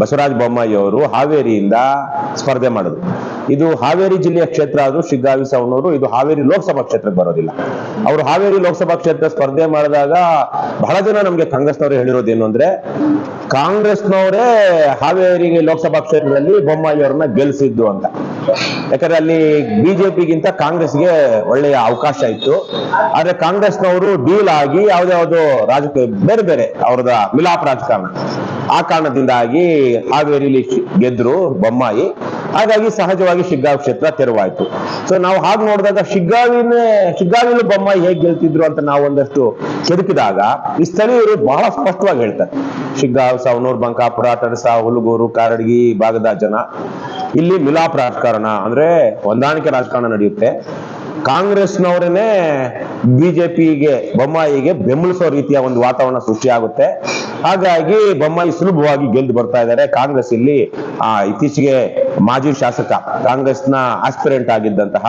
ಬಸವರಾಜ ಬೊಮ್ಮಾಯಿ ಅವರು ಹಾವೇರಿಯಿಂದ ಸ್ಪರ್ಧೆ ಮಾಡಿದ್ರು. ಇದು ಹಾವೇರಿ ಜಿಲ್ಲೆಯ ಕ್ಷೇತ್ರ ಆದ್ರೂ ಶಿಗ್ಗಾವಿ, ಸವಣೂರು, ಇದು ಹಾವೇರಿ ಲೋಕಸಭಾ ಕ್ಷೇತ್ರಕ್ಕೆ ಬರೋದಿಲ್ಲ. ಅವರು ಹಾವೇರಿ ಲೋಕಸಭಾ ಕ್ಷೇತ್ರ ಸ್ಪರ್ಧೆ ಮಾಡಿದಾಗ ಬಹಳ ಜನ ನಮ್ಗೆ ಕಾಂಗ್ರೆಸ್ನವರು ಹೇಳಿರೋದೇನು ಅಂದ್ರೆ, ಕಾಂಗ್ರೆಸ್ನವರೇ ಹಾವೇರಿ ಲೋಕಸಭಾ ಕ್ಷೇತ್ರದಲ್ಲಿ ಬೊಮ್ಮಾಯಿ ಅವರನ್ನ ಗೆಲ್ಸಿದ್ದು ಅಂತ. ಯಾಕಂದ್ರೆ ಅಲ್ಲಿ ಬಿಜೆಪಿಗಿಂತ ಕಾಂಗ್ರೆಸ್ಗೆ ಒಳ್ಳೆಯ ಅವಕಾಶ ಇತ್ತು. ಆದ್ರೆ ಕಾಂಗ್ರೆಸ್ನವರು ಡೀಲ್ ಆಗಿ ಯಾವ್ದಾವ್ದು ರಾಜಕೀಯ, ಬೇರೆ ಬೇರೆ ಅವ್ರದ ಮಿಲಾಪ್ ರಾಜಕಾರಣ. ಆ ಕಾರಣದಿಂದಾಗಿ ಹಾವೇರಿಲಿ ಗೆದ್ರು ಬೊಮ್ಮಾಯಿ. ಹಾಗಾಗಿ ಸಹಜವಾಗಿ ಶಿಗ್ಗಾವಿ ಕ್ಷೇತ್ರ ತೆರವಾಯ್ತು. ಸೊ ನಾವು ಹಾಗೆ ನೋಡಿದಾಗ ಶಿಗ್ಗಾವಿನೇ, ಶಿಗ್ಗಾವಿಲು ಬೊಮ್ಮಾಯಿ ಹೇಗೆ ಗೆಲ್ತಿದ್ರು ಅಂತ ನಾವು ಒಂದಷ್ಟು ಕೆದಕಿದಾಗ ಈ ಸ್ಥಳೀಯರು ಬಹಳ ಸ್ಪಷ್ಟವಾಗಿ ಹೇಳ್ತಾರೆ. ಶಿಗ್ಗಾವ್ ಸವನೂರು ಬಂಕಾಪುರ ತಡಸ ಹುಲಗೂರು, ಕಾರಡಗಿ ಭಾಗದ ಜನ. ಇಲ್ಲಿ ಮಿಲಾಪ್ ರಾಜಕಾರಣ ಅಂದ್ರೆ ಹೊಂದಾಣಿಕೆ ರಾಜಕಾರಣ ನಡೆಯುತ್ತೆ. ಕಾಂಗ್ರೆಸ್ನವರನ್ನೇ ಬಿಜೆಪಿಗೆ ಬೊಮ್ಮಾಯಿಗೆ ಬೆಂಬಲಿಸೋ ರೀತಿಯ ಒಂದು ವಾತಾವರಣ ಸೃಷ್ಟಿಯಾಗುತ್ತೆ. ಹಾಗಾಗಿ ಬೊಮ್ಮಾಯಿ ಸುಲಭವಾಗಿ ಗೆದ್ದು ಬರ್ತಾ ಇದ್ದಾರೆ. ಕಾಂಗ್ರೆಸ್ ಇಲ್ಲಿ ಆ, ಇತ್ತೀಚೆಗೆ ಮಾಜಿ ಶಾಸಕ ಕಾಂಗ್ರೆಸ್ನ ಆಸ್ಪಿರೆಂಟ್ ಆಗಿದ್ದಂತಹ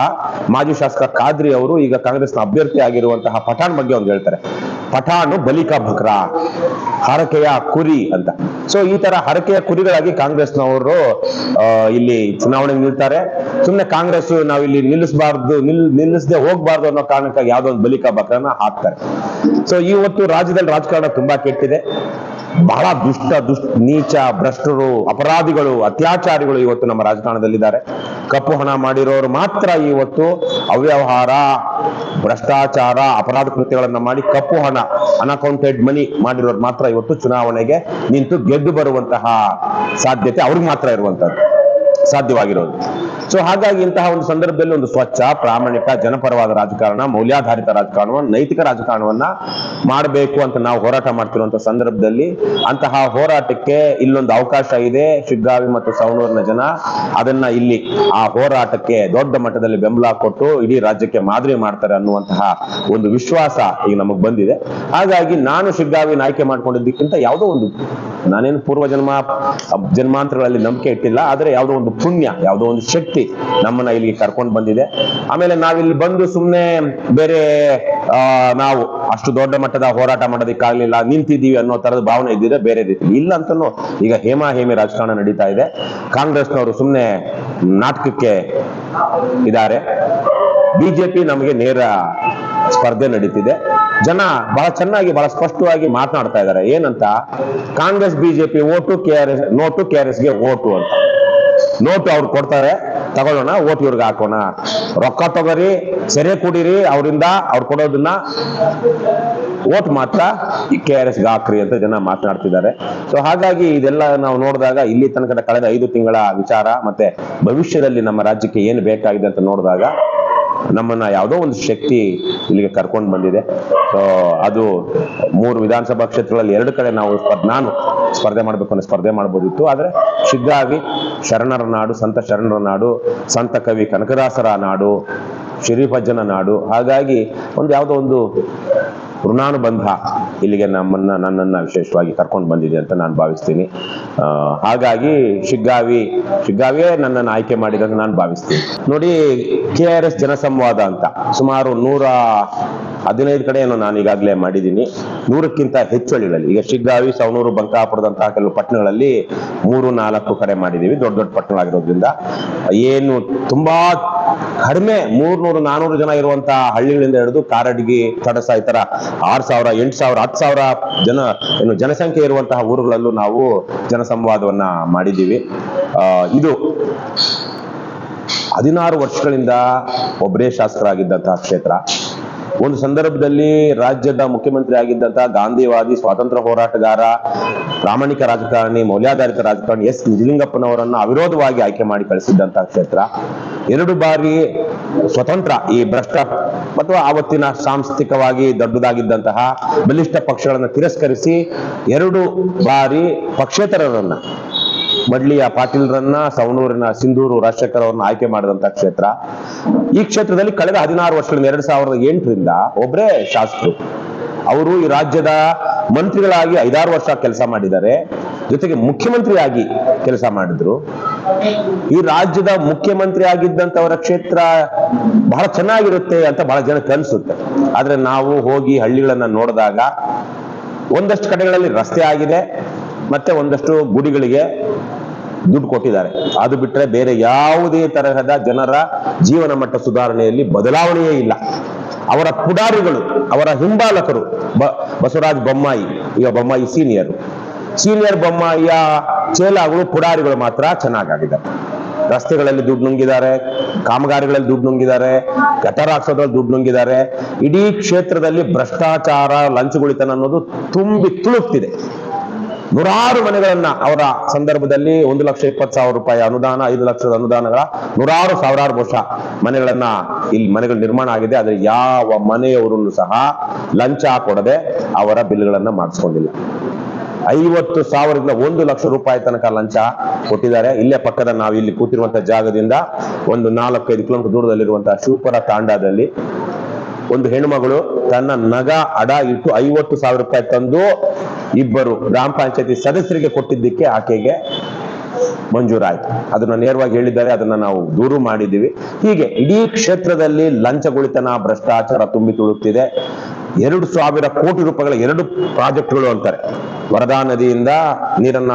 ಮಾಜಿ ಶಾಸಕ ಖಾದ್ರಿ ಅವರು ಈಗ ಕಾಂಗ್ರೆಸ್ನ ಅಭ್ಯರ್ಥಿ ಆಗಿರುವಂತಹ ಪಠಾಣ್ ಬಗ್ಗೆ ಒಂದು ಹೇಳ್ತಾರೆ. ಪಠಾಣು ಬಲಿಕಾ ಬಕ್ರಾ ಹರಕೆಯ ಕುರಿ ಅಂತ. ಸೊ ಈ ತರ ಹರಕೆಯ ಕುರಿಗಳಾಗಿ ಕಾಂಗ್ರೆಸ್ನವರು ಇಲ್ಲಿ ಚುನಾವಣೆ ನಿಲ್ತಾರೆ. ಸುಮ್ಮನೆ ಕಾಂಗ್ರೆಸ್ ನಾವು ಇಲ್ಲಿ ನಿಲ್ಲಿಸಬಾರ್ದು, ನಿಲ್, ನಿಲ್ಲಿಸದೆ ಹೋಗ್ಬಾರ್ದು ಅನ್ನೋ ಕಾರಣಕ್ಕಾಗಿ ಯಾವ್ದೋ ಒಂದು ಬಲಿಕಾ ಬಕ್ರನ ಹಾಕ್ತಾರೆ. ಸೊ ಇವತ್ತು ರಾಜ್ಯದಲ್ಲಿ ರಾಜಕಾರಣ ತುಂಬಾ ಕೆಟ್ಟಿದೆ. ಬಹಳ ದುಷ್ಟ ದುಷ್ಟ ನೀಚ, ಭ್ರಷ್ಟರು, ಅಪರಾಧಿಗಳು, ಅತ್ಯಾಚಾರಿಗಳು ಇವತ್ತು ನಮ್ಮ ರಾಜಕಾರಣದಲ್ಲಿದ್ದಾರೆ. ಕಪ್ಪು ಹಣ ಮಾಡಿರೋರು ಮಾತ್ರ ಇವತ್ತು ಅವ್ಯವಹಾರ, ಭ್ರಷ್ಟಾಚಾರ, ಅಪರಾಧ ಕೃತ್ಯಗಳನ್ನ ಮಾಡಿ ಕಪ್ಪು ಹಣ ಅನ್ಅಕೌಂಟೆಡ್ ಮನಿ ಮಾಡಿರೋರು ಮಾತ್ರ ಇವತ್ತು ಚುನಾವಣೆಗೆ ನಿಂತು ಗೆದ್ದು ಬರುವಂತಹ ಸಾಧ್ಯತೆ ಅವ್ರಿಗೆ ಮಾತ್ರ ಇರುವಂತದ್ದು, ಸಾಧ್ಯವಾಗಿರೋದು. ಸೊ ಹಾಗಾಗಿ ಇಂತಹ ಒಂದು ಸಂದರ್ಭದಲ್ಲಿ ಒಂದು ಸ್ವಚ್ಛ, ಪ್ರಾಮಾಣಿಕ, ಜನಪರವಾದ ರಾಜಕಾರಣ, ಮೌಲ್ಯಾಧಾರಿತ ರಾಜಕಾರಣವನ್ನ, ನೈತಿಕ ರಾಜಕಾರಣವನ್ನ ಮಾಡಬೇಕು ಅಂತ ನಾವು ಹೋರಾಟ ಮಾಡ್ತಿರುವಂತ ಸಂದರ್ಭದಲ್ಲಿ ಅಂತಹ ಹೋರಾಟಕ್ಕೆ ಇಲ್ಲೊಂದು ಅವಕಾಶ ಇದೆ. ಶಿಗ್ಗಾವಿ ಮತ್ತು ಸವಣೂರಿನ ಜನ ಅದನ್ನ ಇಲ್ಲಿ ಆ ಹೋರಾಟಕ್ಕೆ ದೊಡ್ಡ ಮಟ್ಟದಲ್ಲಿ ಬೆಂಬಲ ಕೊಟ್ಟು ಇಡೀ ರಾಜ್ಯಕ್ಕೆ ಮಾದರಿ ಮಾಡ್ತಾರೆ ಅನ್ನುವಂತಹ ಒಂದು ವಿಶ್ವಾಸ ಈಗ ನಮಗ್ ಬಂದಿದೆ. ಹಾಗಾಗಿ ನಾನು ಶಿಗ್ಗಾವಿನ ಆಯ್ಕೆ ಮಾಡ್ಕೊಂಡಿದ್ದಕ್ಕಿಂತ ಯಾವುದೋ ಒಂದು ನಾನೇನು ಪೂರ್ವ ಜನ್ಮ ಜನ್ಮಾಂತರಗಳಲ್ಲಿ ನಂಬಿಕೆ ಇಟ್ಟಿಲ್ಲ, ಆದರೆ ಯಾವುದೋ ಒಂದು ಪುಣ್ಯ, ಯಾವುದೋ ಒಂದು ಶಕ್ತಿ ನಮ್ಮನ್ನ ಇಲ್ಲಿಗೆ ಕರ್ಕೊಂಡು ಬಂದಿದೆ. ಆಮೇಲೆ ನಾವಿಲ್ಲಿ ಬಂದು ಸುಮ್ಮನೆ ಬೇರೆ ನಾವು ಅಷ್ಟು ದೊಡ್ಡ ಮಟ್ಟದ ಹೋರಾಟ ಮಾಡೋದಕ್ಕಾಗ್ಲಿಲ್ಲ ನಿಂತಿದ್ದೀವಿ ಅನ್ನೋ ತರದ ಭಾವನೆ ಇದ್ದಿದೆ ಬೇರೆ ರೀತಿ. ಇಲ್ಲ ಅಂತನೂ ಈಗ ಹೇಮಾ ಹೇಮಿ ರಾಜಕಾರಣ ನಡೀತಾ ಇದೆ. ಕಾಂಗ್ರೆಸ್ನವರು ಸುಮ್ಮನೆ ನಾಟಕಕ್ಕೆ ಇದ್ದಾರೆ. ಬಿಜೆಪಿ ನಮಗೆ ನೇರ ಸ್ಪರ್ಧೆ ನಡೀತಿದೆ. ಜನ ಬಹಳ ಚೆನ್ನಾಗಿ, ಬಹಳ ಸ್ಪಷ್ಟವಾಗಿ ಮಾತನಾಡ್ತಾ ಇದ್ದಾರೆ. ಏನಂತ? Congress, BJP vote, K R S, note, K R ಎಸ್ಗೆ ಓಟು ಅಂತ. ನೋಟು ಅವ್ರು ಕೊಡ್ತಾರೆ. ತಗೊಳ್ಳೋಣ, ಓಟ್ ಇವ್ರಿಗೆ ಹಾಕೋಣ. ರೊಕ್ಕ ತಗೋರಿ, ಸೆರೆ ಕುಡೀರಿ, ಅವರಿಂದ ಅವ್ರು ಕೊಡೋದನ್ನ ಓಟ್ ಮಾತ್ರ ಈ ಕೆ ಆರ್ ಎಸ್ ಹಾಕ್ರಿ ಅಂತ ಜನ ಮಾತನಾಡ್ತಿದ್ದಾರೆ. ಸೊ ಹಾಗಾಗಿ ಇದೆಲ್ಲ ನಾವು ನೋಡಿದಾಗ ಇಲ್ಲಿ ತನಕ ಕಳೆದ ಐದು ತಿಂಗಳ ವಿಚಾರ ಮತ್ತೆ ಭವಿಷ್ಯದಲ್ಲಿ ನಮ್ಮ ರಾಜ್ಯಕ್ಕೆ ಏನು ಬೇಕಾಗಿದೆ ಅಂತ ನೋಡಿದಾಗ ನಮ್ಮನ್ನ ಯಾವುದೋ ಒಂದು ಶಕ್ತಿ ಇಲ್ಲಿಗೆ ಕರ್ಕೊಂಡು ಬಂದಿದೆ. ಸೊ ಅದು ಮೂರು ವಿಧಾನಸಭಾ ಕ್ಷೇತ್ರಗಳಲ್ಲಿ ಎರಡು ಕಡೆ ನಾವು ನಾನು ಸ್ಪರ್ಧೆ ಮಾಡಬೇಕು ಅನ್ನೋ ಸ್ಪರ್ಧೆ ಮಾಡ್ಬೋದಿತ್ತು. ಆದ್ರೆ ಶಿಗ್ಗಾವಿ ಶರಣರ ನಾಡು, ಸಂತ ಶರಣರ ನಾಡು, ಸಂತ ಕವಿ ಕನಕದಾಸರ ನಾಡು ಶರೀಫಜ್ಜನ ನಾಡು. ಹಾಗಾಗಿ ಒಂದು ಯಾವುದೋ ಒಂದು ಋಣಾನುಬಂಧ ಇಲ್ಲಿಗೆ ನಮ್ಮನ್ನ, ನನ್ನನ್ನ ವಿಶೇಷವಾಗಿ ಕರ್ಕೊಂಡು ಬಂದಿದೆ ಅಂತ ನಾನು ಭಾವಿಸ್ತೀನಿ. ಹಾಗಾಗಿ ಶಿಗ್ಗಾವಿ, ಶಿಗ್ಗಾವಿಯೇ ನನ್ನನ್ನು ಆಯ್ಕೆ ಮಾಡಿದೆ ಅಂತ ನಾನು ಭಾವಿಸ್ತೀನಿ. ನೋಡಿ, ಕೆ ಆರ್ ಎಸ್ ಜನಸಂವಾದ ಅಂತ ಸುಮಾರು ನೂರ ಹದಿನೈದು ಕಡೆ ಏನೋ ನಾನು ಈಗಾಗಲೇ ಮಾಡಿದ್ದೀನಿ. ನೂರಕ್ಕಿಂತ ಹೆಚ್ಚು ಹಳ್ಳಿಗಳಲ್ಲಿ, ಈಗ ಶಿಗ್ಗಾವಿ ಸವನೂರು ಬಂಕಾಪುರದಂತಹ ಕೆಲವು ಪಟ್ಟಣಗಳಲ್ಲಿ ಮೂರು, ನಾಲ್ಕು ಕಡೆ ಮಾಡಿದ್ದೀವಿ, ದೊಡ್ಡ ದೊಡ್ಡ ಪಟ್ಟಣಗಳಾಗಿರೋದ್ರಿಂದ. ಏನು ತುಂಬಾ ಕಡಿಮೆ ಮೂರ್ನೂರು, ನಾನೂರು ಜನ ಇರುವಂತಹ ಹಳ್ಳಿಗಳಿಂದ ಹಿಡಿದು ಕಾರಡ್ಗಿ ತಡಸ ಈ ತರ ಆರ್ ಸಾವಿರ, ಎಂಟು ಸಾವಿರ, ಹತ್ತು ಸಾವಿರ ಜನ, ಏನು ಜನಸಂಖ್ಯೆ ಇರುವಂತಹ ಊರುಗಳಲ್ಲೂ ನಾವು ಜನಸಂವಾದವನ್ನ ಮಾಡಿದ್ದೀವಿ. ಇದು ಹದಿನಾರು ವರ್ಷಗಳಿಂದ ಒಬ್ಬರೇ ಶಾಸಕರಾಗಿದ್ದಂತಹ ಕ್ಷೇತ್ರ. ಒಂದು ಸಂದರ್ಭದಲ್ಲಿ ರಾಜ್ಯದ ಮುಖ್ಯಮಂತ್ರಿ ಆಗಿದ್ದಂತಹ ಗಾಂಧಿವಾದಿ ಸ್ವಾತಂತ್ರ್ಯ ಹೋರಾಟಗಾರ, ಪ್ರಾಮಾಣಿಕ ರಾಜಕಾರಣಿ, ಮೌಲ್ಯಾಧಾರಿತ ರಾಜಕಾರಣಿ ಎಸ್ ನಿಜಲಿಂಗಪ್ಪನವರನ್ನು ಅವಿರೋಧವಾಗಿ ಆಯ್ಕೆ ಮಾಡಿ ಕಳಿಸಿದ್ದಂತಹ ಕ್ಷೇತ್ರ. ಎರಡು ಬಾರಿ ಸ್ವತಂತ್ರ ಈ ಭ್ರಷ್ಟ ಅಥವಾ ಆವತ್ತಿನ ಸಾಂಸ್ಥಿಕವಾಗಿ ದೊಡ್ಡದಾಗಿದ್ದಂತಹ ಬಲಿಷ್ಠ ಪಕ್ಷಗಳನ್ನು ತಿರಸ್ಕರಿಸಿ ಎರಡು ಬಾರಿ ಪಕ್ಷೇತರರನ್ನ ಮಡ್ಲಿಯ ಪಾಟೀಲ್ರನ್ನ, ಸವಣೂರಿನ ಸಿಂಧೂರು ರಾಜಶೇಖರ್ ಅವರನ್ನ ಆಯ್ಕೆ ಮಾಡಿದಂತ ಕ್ಷೇತ್ರ. ಈ ಕ್ಷೇತ್ರದಲ್ಲಿ ಕಳೆದ ಹದಿನಾರು ವರ್ಷಗಳಿಂದ ಎರಡ್ ಸಾವಿರದ ಎಂಟರಿಂದ ಒಬ್ಬರೇ ಶಾಸಕರು. ಅವರು ಈ ರಾಜ್ಯದ ಮಂತ್ರಿಗಳಾಗಿ ಐದಾರು ವರ್ಷ ಕೆಲಸ ಮಾಡಿದ್ದಾರೆ. ಜೊತೆಗೆ ಮುಖ್ಯಮಂತ್ರಿಯಾಗಿ ಕೆಲಸ ಮಾಡಿದ್ರು. ಈ ರಾಜ್ಯದ ಮುಖ್ಯಮಂತ್ರಿ ಆಗಿದ್ದಂತವರ ಕ್ಷೇತ್ರ ಬಹಳ ಚೆನ್ನಾಗಿರುತ್ತೆ ಅಂತ ಬಹಳ ಜನ ಅನ್ಸುತ್ತೆ. ಆದ್ರೆ ನಾವು ಹೋಗಿ ಹಳ್ಳಿಗಳನ್ನ ನೋಡಿದಾಗ ಒಂದಷ್ಟು ಕಡೆಗಳಲ್ಲಿ ರಸ್ತೆ ಆಗಿದೆ. ಮತ್ತೆ ಒಂದಷ್ಟು ಗುಡಿಗಳಿಗೆ ದುಡ್ಡು ಕೊಟ್ಟಿದ್ದಾರೆ. ಅದು ಬಿಟ್ರೆ ಬೇರೆ ಯಾವುದೇ ತರಹದ ಜನರ ಜೀವನ ಮಟ್ಟ ಸುಧಾರಣೆಯಲ್ಲಿ ಬದಲಾವಣೆಯೇ ಇಲ್ಲ. ಅವರ ಪುಡಾರಿಗಳು, ಅವರ ಹಿಂಬಾಲಕರು ಬಸವರಾಜ ಬೊಮ್ಮಾಯಿ, ಈಗ ಬೊಮ್ಮಾಯಿ ಸೀನಿಯರ್ ಸೀನಿಯರ್ ಬೊಮ್ಮಾಯಿಯ ಚೇಲಾಗಳು, ಪುಡಾರಿಗಳು ಮಾತ್ರ ಚೆನ್ನಾಗಾಗಿದ್ದಾರೆ. ರಸ್ತೆಗಳಲ್ಲಿ ದುಡ್ಡು ನುಂಗಿದ್ದಾರೆ, ಕಾಮಗಾರಿಗಳಲ್ಲಿ ದುಡ್ಡು ನುಂಗಿದ್ದಾರೆ ಗಟರ ಹಾಕ್ಸೋದ್ರಲ್ಲಿ ದುಡ್ಡು ನುಂಗಿದ್ದಾರೆ. ಇಡೀ ಕ್ಷೇತ್ರದಲ್ಲಿ ಭ್ರಷ್ಟಾಚಾರ, ಲಂಚಗುಳಿತನ ಅನ್ನೋದು ತುಂಬಿ ತುಳುಕ್ತಿದೆ. ನೂರಾರು ಮನೆಗಳನ್ನ ಅವರ ಸಂದರ್ಭದಲ್ಲಿ ಒಂದು ಲಕ್ಷ ಇಪ್ಪತ್ತು ಸಾವಿರ ರೂಪಾಯಿ ಅನುದಾನ, ಐದು ಲಕ್ಷದ ಅನುದಾನಗಳ ನೂರಾರು ಸಾವಿರಾರು ವರ್ಷ ಮನೆಗಳನ್ನ ಇಲ್ಲಿ ಮನೆಗಳು ನಿರ್ಮಾಣ ಆಗಿದೆ. ಆದ್ರೆ ಯಾವ ಮನೆಯವರನ್ನು ಸಹ ಲಂಚ ಕೊಡದೆ ಅವರ ಬಿಲ್ಗಳನ್ನ ಮಾಡಿಸ್ಕೊಂಡಿಲ್ಲ. ಐವತ್ತು ಸಾವಿರದಿಂದ ಒಂದು ಲಕ್ಷ ರೂಪಾಯಿ ತನಕ ಲಂಚ ಕೊಟ್ಟಿದ್ದಾರೆ. ಇಲ್ಲೇ ಪಕ್ಕದ ನಾವು ಇಲ್ಲಿ ಕೂತಿರುವಂತಹ ಜಾಗದಿಂದ ಒಂದು ನಾಲ್ಕೈದು ಕಿಲೋಮೀಟರ್ ದೂರದಲ್ಲಿರುವಂತಹ ಶಿವಪುರ ತಾಂಡಾದಲ್ಲಿ ಒಂದು ಹೆಣ್ಮಗಳು ತನ್ನ ನಗ, ಅಡ ಇಟ್ಟು ಐವತ್ತು ಸಾವಿರ ರೂಪಾಯಿ ತಂದು ಇಬ್ಬರು ಗ್ರಾಮ ಪಂಚಾಯತಿ ಸದಸ್ಯರಿಗೆ ಕೊಟ್ಟಿದ್ದಕ್ಕೆ ಆಕೆಗೆ ಮಂಜೂರಾಯ್ತು. ಅದನ್ನ ನೇರವಾಗಿ ಹೇಳಿದ್ದಾರೆ, ಅದನ್ನ ನಾವು ದೂರು ಮಾಡಿದ್ದೀವಿ. ಹೀಗೆ ಇಡೀ ಕ್ಷೇತ್ರದಲ್ಲಿ ಲಂಚಗುಳಿತನ, ಭ್ರಷ್ಟಾಚಾರ ತುಂಬಿ ತುಳುತ್ತಿದೆ ಎರಡು ಸಾವಿರ ಕೋಟಿ ರೂಪಾಯಿಗಳ ಎರಡು ಪ್ರಾಜೆಕ್ಟ್ಗಳು ಅಂತಾರೆ. ವರದಾ ನದಿಯಿಂದ ನೀರನ್ನ